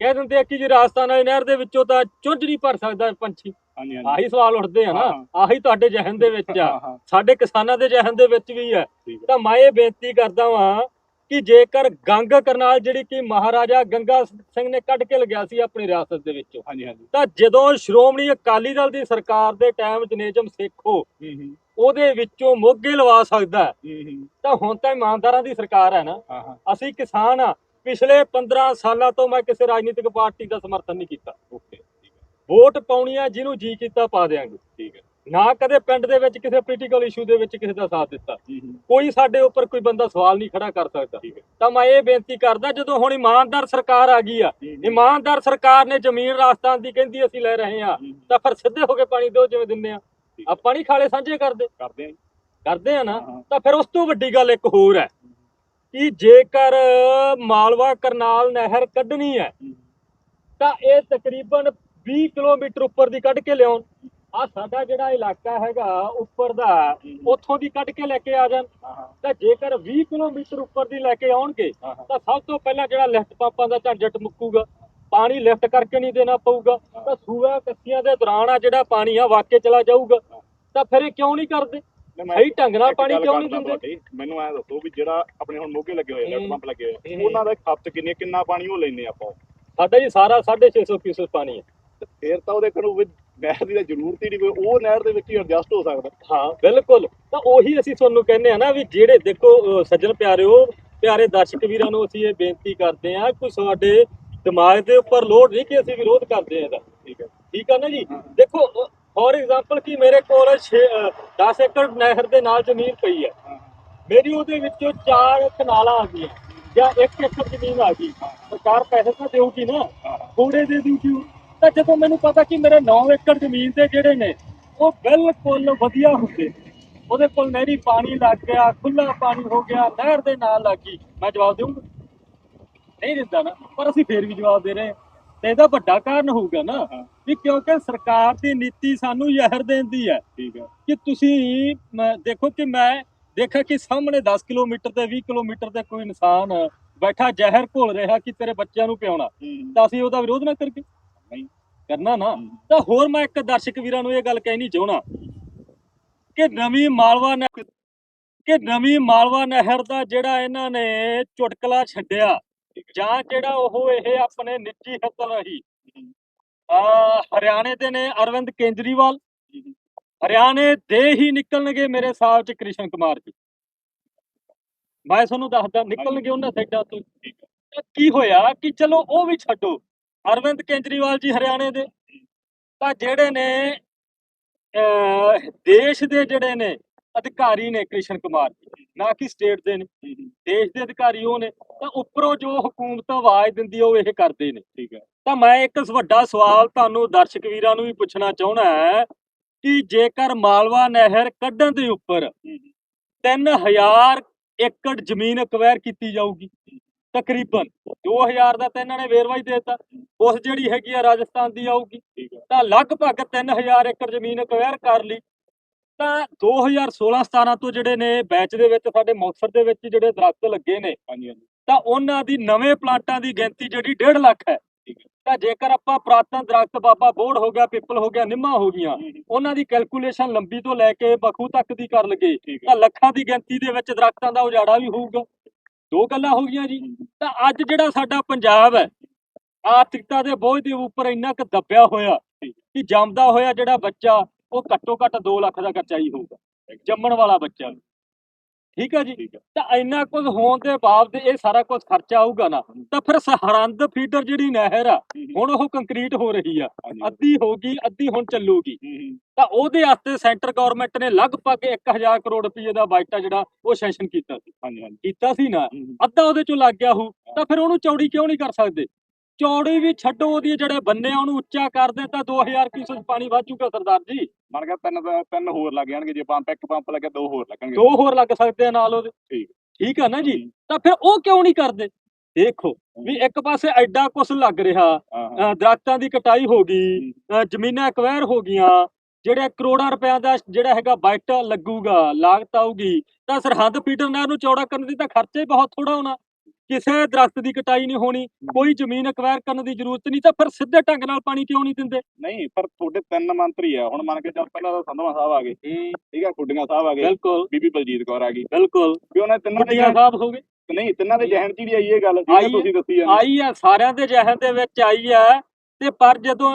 ਕਹਿ ਦਿੰਦੇ ਆ ਕਿ ਜੇ ਰਾਜਸਥਾਨ ਵਾਲੀ ਨਹਿਰ ਦੇ ਵਿੱਚੋਂ ਤਾਂ ਚੁੰਝ ਨਹੀਂ ਭਰ ਸਕਦਾ ਪੰਛੀ। ਆਹੀ ਸਵਾਲ ਉੱਠਦੇ ਆ ਨਾ। ਆਹੀ ਤੁਹਾਡੇ ਜਹਨ ਦੇ ਵਿੱਚ ਆ। ਸਾਡੇ ਕਿਸਾਨਾਂ ਦੇ ਜਹਨ ਦੇ ਵਿੱਚ ਵੀ ਹੈ ਤਾਂ ਮੈਂ ਇਹ ਬੇਨਤੀ ਕਰਦਾ ਵਾਂ ਕਿ ਜੇਕਰ ਗੰਗ ਕਰਨਾਲ ਜਿਹੜੀ ਕਿ ਮਹਾਰਾਜਾ ਗੰਗਾ ਸਿੰਘ ਨੇ ਕੱਢ ਕੇ ਲਗਿਆ ਸੀ ਆਪਣੀ ਰਿਆਸਤ ਦੇ ਵਿੱਚੋਂ ਹਾਂਜੀ ਹਾਂਜੀ। ਤਾਂ ਜਦੋਂ ਸ਼੍ਰੋਮਣੀ ਅਕਾਲੀ ਦਲ ਦੀ ਸਰਕਾਰ ਦੇ ਟਾਈਮ ਜਨੇਜਮ ਸੇਖੋ ਉਹਦੇ ਵਿੱਚੋਂ ਮੋਗੇ ਲਵਾ ਸਕਦਾ। ਤਾਂ ਹੁਣ ਤਾਂ ਇਮਾਨਦਾਰਾਂ ਦੀ ਸਰਕਾਰ ਹੈ ਨਾ। ਅਸੀਂ ਕਿਸਾਨ ਆ। ਪਿਛਲੇ 15 ਸਾਲਾਂ ਤੋਂ ਮੈਂ ਕਿਸੇ ਰਾਜਨੀਤਿਕ ਪਾਰਟੀ ਦਾ ਸਮਰਥਨ ਨਹੀਂ ਕੀਤਾ। ਓਕੇ ਵੋਟ ਪਾਉਣੀ ਆ ਜਿਹਨੂੰ ਜੀ ਕੀਤਾ ਪਾ ਦੇਾਂਗੇ ਠੀਕ ਹੈ। ਨਾ ਕਦੇ ਪਿੰਡ ਦੇ ਵਿੱਚ ਕਿਸੇ ਪੋਲੀਟੀਕਲ ਇਸ਼ੂ ਦੇ ਵਿੱਚ ਕਿਸੇ ਦਾ ਸਾਥ ਦਿੱਤਾ। ਕੋਈ ਸਾਡੇ ਉੱਪਰ ਕੋਈ ਬੰਦਾ ਸਵਾਲ ਨਹੀਂ ਖੜਾ ਕਰ ਸਕਦਾ। ਤਾਂ ਮੈਂ ਇਹ ਬੇਨਤੀ ਕਰਦਾ ਜਦੋਂ ਹੁਣ ਇਮਾਨਦਾਰ ਸਰਕਾਰ ਆ ਗਈ ਆ ਇਮਾਨਦਾਰ ਸਰਕਾਰ ਨੇ ਜ਼ਮੀਨ ਰਾਜਸਥਾਨ ਦੀ ਕਹਿੰਦੀ ਅਸੀਂ ਲੈ ਰਹੇ ਆ ਤਾਂ ਫਿਰ ਸਿੱਧੇ ਹੋ ਕੇ ਪਾਣੀ ਦਿਓ ਜਿਵੇਂ ਦਿੰਦੇ ਆ। ਆਪਾਂ ਨਹੀਂ ਖਾਲੇ ਸਾਂਝੇ ਕਰਦੇ। ਕਰਦੇ ਆਂ। ਕਰਦੇ ਆ ਨਾ ਤਾਂ ਫਿਰ ਉਸ ਤੋਂ ਵੱਡੀ ਗੱਲ ਇੱਕ ਹੋਰ ਹੈ। ਕਿ ਜੇਕਰ ਮਾਲਵਾ ਕਰਨਾਲ ਨਹਿਰ ਕੱਢਣੀ ਹੈ ਤਾਂ ਇਹ ਤਕਰੀਬਨ 20 ਕਿਲੋਮੀਟਰ ਉੱਪਰ ਦੀ ਕੱਢ ਕੇ ਲਿਆਉਣ। ਆ ਸਾਡਾ ਜਿਹੜਾ ਇਲਾਕਾ ਹੈਗਾ ਉੱਪਰ ਦਾ ਉੱਥੋਂ ਦੀ ਕੱਢ ਕੇ ਲੈ ਕੇ ਆ ਜਾਣ। ਤਾਂ ਜੇਕਰ 20 ਕਿਲੋਮੀਟਰ ਉੱਪਰ ਦੀ ਲੈ ਕੇ ਆਉਣਗੇ ਤਾਂ ਸਭ ਤੋਂ ਪਹਿਲਾਂ ਜਿਹੜਾ ਲਿਫਟ ਪੰਪਾਂ ਦਾ ਝੰਜਟ ਮੁੱਕੂਗਾ। ਪਾਣੀ ਲਿਫਟ ਕਰਕੇ ਨਹੀਂ ਦੇਣਾ ਪਊਗਾ। ਤਾਂ ਸੂਆ ਕੱਸੀਆਂ ਦੇ ਦੌਰਾਨ ਆ ਜਿਹੜਾ ਪਾਣੀ ਆ ਵਾਕੇ ਚਲਾ ਜਾਊਗਾ। ਤਾਂ ਫਿਰ ਇਹ ਕਿਉਂ ਨਹੀਂ ਕਰਦੇ? ਸਹੀ ਢੰਗ ਨਾਲ ਪਾਣੀ ਕਿਉਂ ਨਹੀਂ ਦਿੰਦੇ ਮੈਨੂੰ ਐ ਦੱਸੋ ਵੀ ਜਿਹੜਾ ਆਪਣੇ ਹੁਣ ਮੋਗੇ ਲੱਗੇ ਹੋਏ ਹੂੰ। ਪੰਪ ਲੱਗੇ ਹੋਏ। ਉਹਨਾਂ ਦਾ ਖਪਤ ਕਿੰਨੀ ਕਿੰਨਾ ਪਾਣੀ ਉਹ ਲੈਂਦੇ ਆਪਾਂ? ਸਾਡਾ ਜੀ ਸਾਰਾ 650 ਕਿਊਸੈਕ ਪਾਣੀ ਹੈ ਫਿਰ ਤਾਂ ਉਹਦੇ ਕੋਲ ਨਹਿਰ ਦੀ ਤਾਂ ਜ਼ਰੂਰਤ ਹੀ ਨਹੀਂ ਕੋਈ ਉਹ ਨਹਿਰ ਦੇ ਵਿੱਚ ਹੀ ਐਡਜਸਟ ਹੋ ਸਕਦਾ। ਹਾਂ ਬਿਲਕੁਲ। ਤਾਂ ਉਹੀ ਅਸੀਂ ਤੁਹਾਨੂੰ ਕਹਿੰਦੇ ਆ ਨਾ ਵੀ ਜਿਹੜੇ ਦੇਖੋ ਸੱਜਣ ਪਿਆਰਿਓ ਪਿਆਰੇ ਦਰਸ਼ਕ ਵੀਰਾਂ ਨੂੰ ਅਸੀਂ ਇਹ ਬੇਨਤੀ ਕਰਦੇ ਆ ਕੋਈ ਸਾਡੇ ਦਿਮਾਗ ਦੇ ਉੱਪਰ ਲੋਡ ਨਹੀਂ ਕਿ ਅਸੀਂ ਵਿਰੋਧ ਕਰਦੇ ਆ ਇਹਦਾ। ਠੀਕ ਹੈ। ਠੀਕ ਆ ਨਾ ਜੀ? ਦੇਖੋ ਫੋਰ ਐਗਜ਼ਾਮਪਲ ਕਿ ਮੇਰੇ ਕੋਲ 10 ਏਕੜ ਨਹਿਰ ਦੇ ਨਾਲ ਜ਼ਮੀਨ ਪਈ ਹੈ। ਮੇਰੀ ਉਹਦੇ ਵਿੱਚੋਂ ਚਾਰ ਕਨਾਲਾਂ ਆ ਗਈਆਂ, ਜਾਂ ਇੱਕ ਏਕੜ ਜ਼ਮੀਨ ਆ ਗਈ। ਸਰਕਾਰ ਪੈਸੇ ਤਾਂ ਦੇਊਗੀ ਨਾ ਥੋੜੇ ਦੇ ਦੂਗੀ ਤਾਂ ਜਦੋਂ ਮੈਨੂੰ ਪਤਾ ਕਿ ਮੇਰੇ 9 ਏਕੜ ਜ਼ਮੀਨ ਦੇ ਜਿਹੜੇ ਨੇ, ਉਹ ਬਿਲਕੁਲ ਵਧੀਆ ਹੁੰਦੇ। ਉਹਦੇ ਕੋਲ ਨਹਿਰੀ ਪਾਣੀ ਲੱਗ ਗਿਆ ਖੁੱਲਾ ਪਾਣੀ ਹੋ ਗਿਆ, ਨਹਿਰ ਦੇ ਨਾਲ ਲੱਗ ਗਈ। ਮੈਂ ਜਵਾਬ ਦੇਵਾਂਗਾ ਨਹੀਂ ਦਿੰਦਾ ਨਾ, ਪਰ ਅਸੀਂ ਫੇਰ ਵੀ ਜਵਾਬ ਦੇ ਰਹੇ ਹਾਂ। ਤੇ ਇਹਦਾ ਵੱਡਾ ਕਾਰਨ ਹੋਊਗਾ ਨਾ ਵੀ ਕਿਉਂਕਿ ਸਰਕਾਰ ਦੀ ਨੀਤੀ ਸਾਨੂੰ ਜ਼ਹਿਰ ਦੇਣ ਦੀ ਹੈ। ਠੀਕ ਹੈ। ਕਿ ਤੁਸੀਂ ਦੇਖੋ ਕਿ ਮੈਂ ਦੇਖਿਆ ਕਿ ਸਾਹਮਣੇ 10 ਕਿਲੋਮੀਟਰ ਤੇ 20 ਕਿਲੋਮੀਟਰ ਤੇ ਕੋਈ ਇਨਸਾਨ ਬੈਠਾ ਜ਼ਹਿਰ ਘੋਲ ਰਿਹਾ ਕਿ ਤੇਰੇ ਬੱਚਿਆਂ ਨੂੰ ਪਿਆਉਣਾ। ਤਾਂ ਅਸੀਂ ਉਹਦਾ ਵਿਰੋਧ ਨਾ ਕਰਕੇ ਨਹੀਂ। ਕਰਨਾ ਨਾ। ਤਾਂ ਹੋਰ ਮੈਂ ਇੱਕ ਦਰਸ਼ਕ ਵੀਰਾਂ ਨੂੰ ਇਹ ਗੱਲ ਕਹਿਣੀ ਚਾਹਣਾ ਕਿ ਨਵੀਂ ਮਾਲਵਾ ਨਹਿਰ ਕਿ ਨਵੀਂ ਮਾਲਵਾ ਨਹਿਰ ਦਾ ਜਿਹੜਾ ਇਹਨਾਂ ਨੇ ਚੁਟਕਲਾ ਛੱਡਿਆ ਜਾਂ। ਜਿਹੜਾ ਉਹ ਇਹ ਆਪਣੇ ਨਿੱਜੀ ਹਿੱਤ ਰਹੀ। ਆ ਹਰਿਆਣੇ ਦੇ ਨੇ ਅਰਵਿੰਦ ਕੇਜਰੀਵਾਲ। ਹਰਿਆਣੇ ਦੇ ਹੀ ਨਿਕਲਣਗੇ ਮੇਰੇ ਹਿਸਾਬ ਚ ਕ੍ਰਿਸ਼ਨ ਕੁਮਾਰ ਜੀ। ਮੈਂ ਤੁਹਾਨੂੰ ਦੱਸਦਾ ਨਿਕਲਣਗੇ ਉਹਨਾਂ ਸਾਈਡਾਂ ਤੋਂ। ਤਾਂ ਕੀ ਹੋਇਆ ਕਿ ਚਲੋ ਉਹ ਵੀ ਛੱਡੋ ਅਰਵਿੰਦ ਕੇਜਰੀਵਾਲ ਜੀ ਹਰਿਆਣੇ ਦੇ। ਤਾਂ ਜਿਹੜੇ ਨੇ ਦੇਸ਼ ਦੇ ਜਿਹੜੇ ਨੇ ਅਧਿਕਾਰੀ ਨੇ ਕ੍ਰਿਸ਼ਨ ਕੁਮਾਰ ਨਾ ਕਿ ਸਟੇਟ ਦੇ ਨੇ। ਦੇਸ਼ ਦੇ ਅਧਿਕਾਰੀ ਉਹ ਨੇ, ਤਾਂ ਉੱਪਰੋਂ ਜੋ ਹਕੂਮਤ ਆਵਾਜ਼ ਦਿੰਦੀ ਉਹ ਇਹ ਕਰਦੇ ਨੇ। ਠੀਕ ਹੈ। ਤਾਂ ਮੈਂ ਇੱਕ ਵੱਡਾ ਸਵਾਲ ਤੁਹਾਨੂੰ ਦਰਸ਼ਕ ਵੀਰਾਂ ਨੂੰ ਵੀ ਪੁੱਛਣਾ ਚਾਹੁੰਦਾ ਹੈ ਕਿ ਜੇਕਰ ਮਾਲਵਾ ਨਹਿਰ ਕੱਢਣ ਦੇ ਉੱਪਰ 3000 ਏਕੜ ਜ਼ਮੀਨ ਅਕਵਾਇਰ ਕੀਤੀ ਜਾਊਗੀ, ਤਕਰੀਬਨ 2000 ਦਾ ਤਾਂ ਇਹਨਾਂ ਨੇ ਵੇਰਵਾ ਹੀ ਦੇਤਾ। ਉਸ ਜਿਹੜੀ ਹੈਗੀ ਆ ਰਾਜਸਥਾਨ ਦੀ ਆਊਗੀ, ਤਾਂ ਲਗਭਗ 3000 ਏਕੜ ਜ਼ਮੀਨ ਅਕਵਾਇਰ ਕਰ ਲਈ। ਤਾਂ 2016-17 ਤੋਂ ਜਿਹੜੇ ਨੇ ਬੈਚ ਦੇ ਵਿੱਚ ਸਾਡੇ ਮੁਕਤਸਰ ਦੇ ਵਿੱਚ ਜਿਹੜੇ ਦਰਖਤ ਲੱਗੇ ਨੇ ਹਾਂਜੀ ਹਾਂਜੀ। ਤਾਂ ਉਹਨਾਂ ਦੀ ਨਵੇਂ ਪਲਾਂਟਾਂ ਦੀ ਗਿਣਤੀ ਜਿਹੜੀ 1.5 ਲੱਖ ਹੈ। ਤਾਂ ਜੇਕਰ ਆਪਾਂ ਪ੍ਰਾਤਨ ਦਰਖਤ ਬਾਬਾ ਬੋੜ ਹੋ ਗਿਆ ਪਿੱਪਲ ਹੋ ਗਿਆ ਨਿੰਮਾਂ ਹੋ ਗਈਆਂ ਉਹਨਾਂ ਦੀ ਕੈਲਕੂਲੇਸ਼ਨ ਲੰਬੀ ਤੋਂ ਲੈ ਕੇ ਬਖੂ ਤੱਕ ਦੀ ਕਰ ਲਗੇ ਤਾਂ ਲੱਖਾਂ ਦੀ ਗਿਣਤੀ ਦੇ ਵਿੱਚ ਦਰਖਤਾਂ ਦਾ ਉਜਾੜਾ ਵੀ ਹੋਊਗਾ। ਦੋ ਗੱਲਾਂ ਹੋ ਗਈਆਂ ਜੀ। ਤਾਂ ਅੱਜ ਜਿਹੜਾ ਸਾਡਾ ਪੰਜਾਬ ਹੈ ਆਰਥਿਕਤਾ ਦੇ ਬੋਝ ਦੇ ਉੱਪਰ ਇੰਨਾ ਕੁ ਦੱਬਿਆ ਹੋਇਆ ਕਿ ਜੰਮਦਾ ਹੋਇਆ ਜਿਹੜਾ ਬੱਚਾ ਉਹ ਘੱਟੋ ਘੱਟ 2 ਲੱਖ ਦਾ ਖਰਚਾ ਹੀ ਹੋਊਗਾ ਜੰਮਣ ਵਾਲਾ ਬੱਚਾ। ਠੀਕ ਹੈ ਜੀ? ਤਾਂ ਇੰਨਾ ਕੁਝ ਹੋਣ ਦੇ ਬਾਵਜੂਦ ਇਹ ਸਾਰਾ ਕੁਝ ਖਰਚਾ ਆਊਗਾ ਨਾ ਤਾਂ ਫਿਰ ਸਰਹੰਦ ਫੀਡਰ ਜਿਹੜੀ ਨਹਿਰ ਆ ਹੁਣ ਉਹ ਕੰਕਰੀਟ ਹੋ ਰਹੀ ਆ। ਅੱਧੀ ਹੋ ਗਈ ਅੱਧੀ ਹੁਣ ਚੱਲੂਗੀ। ਤਾਂ ਉਹਦੇ ਵਾਸਤੇ ਸੈਂਟਰ ਗਵਰਨਮੈਂਟ ਨੇ ਲਗਭਗ 1000 ਕਰੋੜ ਰੁਪਏ ਦਾ ਬਜਟ ਜਿਹੜਾ ਉਹ ਸੈਸ਼ਨ ਕੀਤਾ ਸੀ। ਹਾਂਜੀ ਹਾਂਜੀ। ਕੀਤਾ ਸੀ ਨਾ ਅੱਧਾ ਉਹਦੇ ਚੋਂ ਲੱਗ ਗਿਆ ਹੋ ਤਾਂ ਫਿਰ ਉਹਨੂੰ ਚੌੜੀ ਕਿਉਂ ਨਹੀਂ ਕਰ ਸਕਦੇ? ਚੌੜੀ ਵੀ ਛੱਡੋ ਉਹਦੀ ਜਿਹੜੇ ਬੰਨੇ ਆ ਉਹਨੂੰ ਉੱਚਾ ਕਰ ਦੇ ਤਾਂ 2000 ਕਿਊਸੈਕ ਪਾਣੀ ਵਾਜੂਗਾ ਸਰਦਾਰ ਜੀ। ਮੰਨ ਗਿਆ ਤਿੰਨ ਤਿੰਨ ਹੋਰ ਲੱਗ ਜਾਣਗੇ ਜੇ ਪੰਪ ਇੱਕ ਪੰਪ ਲੱਗੇ ਦੋ ਹੋਰ ਲੱਗਣਗੇ। ਦੋ ਹੋਰ ਲੱਗ ਸਕਦੇ ਆ ਨਾਲ ਉਹਦੇ। ਠੀਕ। ਠੀਕ ਆ ਨਾ ਜੀ? ਤਾਂ ਫਿਰ ਉਹ ਕਿਉਂ ਨਹੀਂ ਕਰਦੇ? ਦੇਖੋ ਵੀ ਇੱਕ ਪਾਸੇ ਐਡਾ ਕੁਛ ਲੱਗ ਰਿਹਾ ਦਰਖਤਾਂ ਦੀ ਕਟਾਈ ਹੋ ਗਈ ਜ਼ਮੀਨਾਂ ਐਕਵਾਇਰ ਹੋ ਗਈਆਂ ਜਿਹੜੇ ਕਰੋੜਾਂ ਰੁਪਿਆਂ ਦਾ ਜਿਹੜਾ ਹੈਗਾ ਬਜਟ ਲੱਗੂਗਾ ਲਾਗਤ ਆਊਗੀ ਤਾਂ ਸਰਹੱਦ ਫੀਡਰ ਨਹਿਰ ਨੂੰ ਚੌੜਾ ਕਰਨ ਦੀ ਤਾਂ ਖਰਚਾ ਹੀ ਬਹੁਤ ਥੋੜਾ ਹੋਣਾ। ਕਿਸੇ ਦਰਖਤ ਦੀ ਕਟਾਈ ਨਹੀਂ ਹੋਣੀ ਕੋਈ ਜ਼ਮੀਨ ਐਕਵਾਇਰ ਕਰਨ ਦੀ ਜ਼ਰੂਰਤ ਨਹੀਂ ਤਾਂ ਫਿਰ ਸਿੱਧੇ ਢੰਗ ਨਾਲ ਪਾਣੀ ਕਿਉਂ ਨਹੀਂ ਦਿੰਦੇ? ਨਹੀਂ ਪਰ ਤੁਹਾਡੇ ਤਿੰਨ ਮੰਤਰੀ ਆ ਹੁਣ ਮੰਨ ਕੇ ਚੱਲ ਪਹਿਲਾਂ ਤਾਂ ਸੰਧਵਾ ਸਾਹਿਬ ਆ ਗਏ। ਠੀਕ ਹੈ ਖੁੱਡੀਆਂ ਸਾਹਿਬ ਆ ਗਏ। ਬਿਲਕੁਲ। ਬੀਬੀ ਬਲਜੀਤ ਕੌਰ ਆ ਗਈ। ਬਿਲਕੁਲ। ਵੀ ਉਹਨਾਂ ਤਿੰਨਾਂ ਦੇ ਸਾਹਿਬ ਹੋ ਗਏ। ਨਹੀਂ ਤਿੰਨਾਂ ਦੇ ਜਹਿਨ ਚ ਵੀ ਆਈ ਇਹ ਗੱਲ ਜਿਹੜੀ। ਤੁਸੀਂ ਦੱਸੀ ਜਾਂਦੇ ਆਈ ਆ ਸਾਰਿਆਂ ਦੇ ਜਹਨ ਦੇ ਵਿੱਚ ਆਈ ਆ। ਤੇ ਪਰ ਜਦੋਂ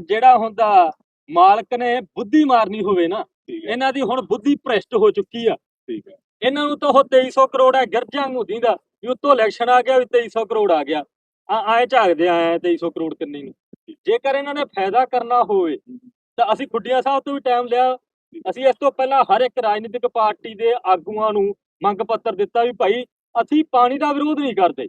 ਜਿਹੜਾ ਹੁੰਦਾ ਮਾਲਕ ਨੇ ਬੁੱਧੀ ਮਾਰਨੀ ਹੋਵੇ ਨਾ ਇਹਨਾਂ ਦੀ ਹੁਣ ਬੁੱਧੀ ਭ੍ਰਿਸ਼ਟ ਹੋ ਚੁੱਕੀ ਆ। ਠੀਕ ਹੈ ਇਹਨਾਂ ਨੂੰ ਤਾਂ ਉਹ 2300 ਕਰੋੜ ਹੈ ਗਿਰਜਾਂ ਹੁੰਦੀ ਦਾ ਵੀ ਉਤੋਂ ਇਲੈਕਸ਼ਨ ਆ ਗਿਆ ਵੀ 2300 ਕਰੋੜ ਆ ਗਿਆ। ਆ ਆਏ ਝਾਕਦੇ ਆਏ 2300 ਕਰੋੜ ਕਿੰਨੀ ਨੂੰ। ਜੇਕਰ ਇਹਨਾਂ ਨੇ ਫਾਇਦਾ ਕਰਨਾ ਹੋਵੇ ਤਾਂ ਅਸੀਂ ਖੁੱਡੀਆਂ ਸਾਹਿਬ ਤੋਂ ਵੀ ਟਾਈਮ ਲਿਆ। ਅਸੀਂ ਇਸ ਤੋਂ ਪਹਿਲਾਂ ਹਰ ਇੱਕ ਰਾਜਨੀਤਿਕ ਪਾਰਟੀ ਦੇ ਆਗੂਆਂ ਨੂੰ ਮੰਗ ਪੱਤਰ ਦਿੱਤਾ ਵੀ ਭਾਈ ਅਸੀਂ ਪਾਣੀ ਦਾ ਵਿਰੋਧ ਨਹੀਂ ਕਰਦੇ।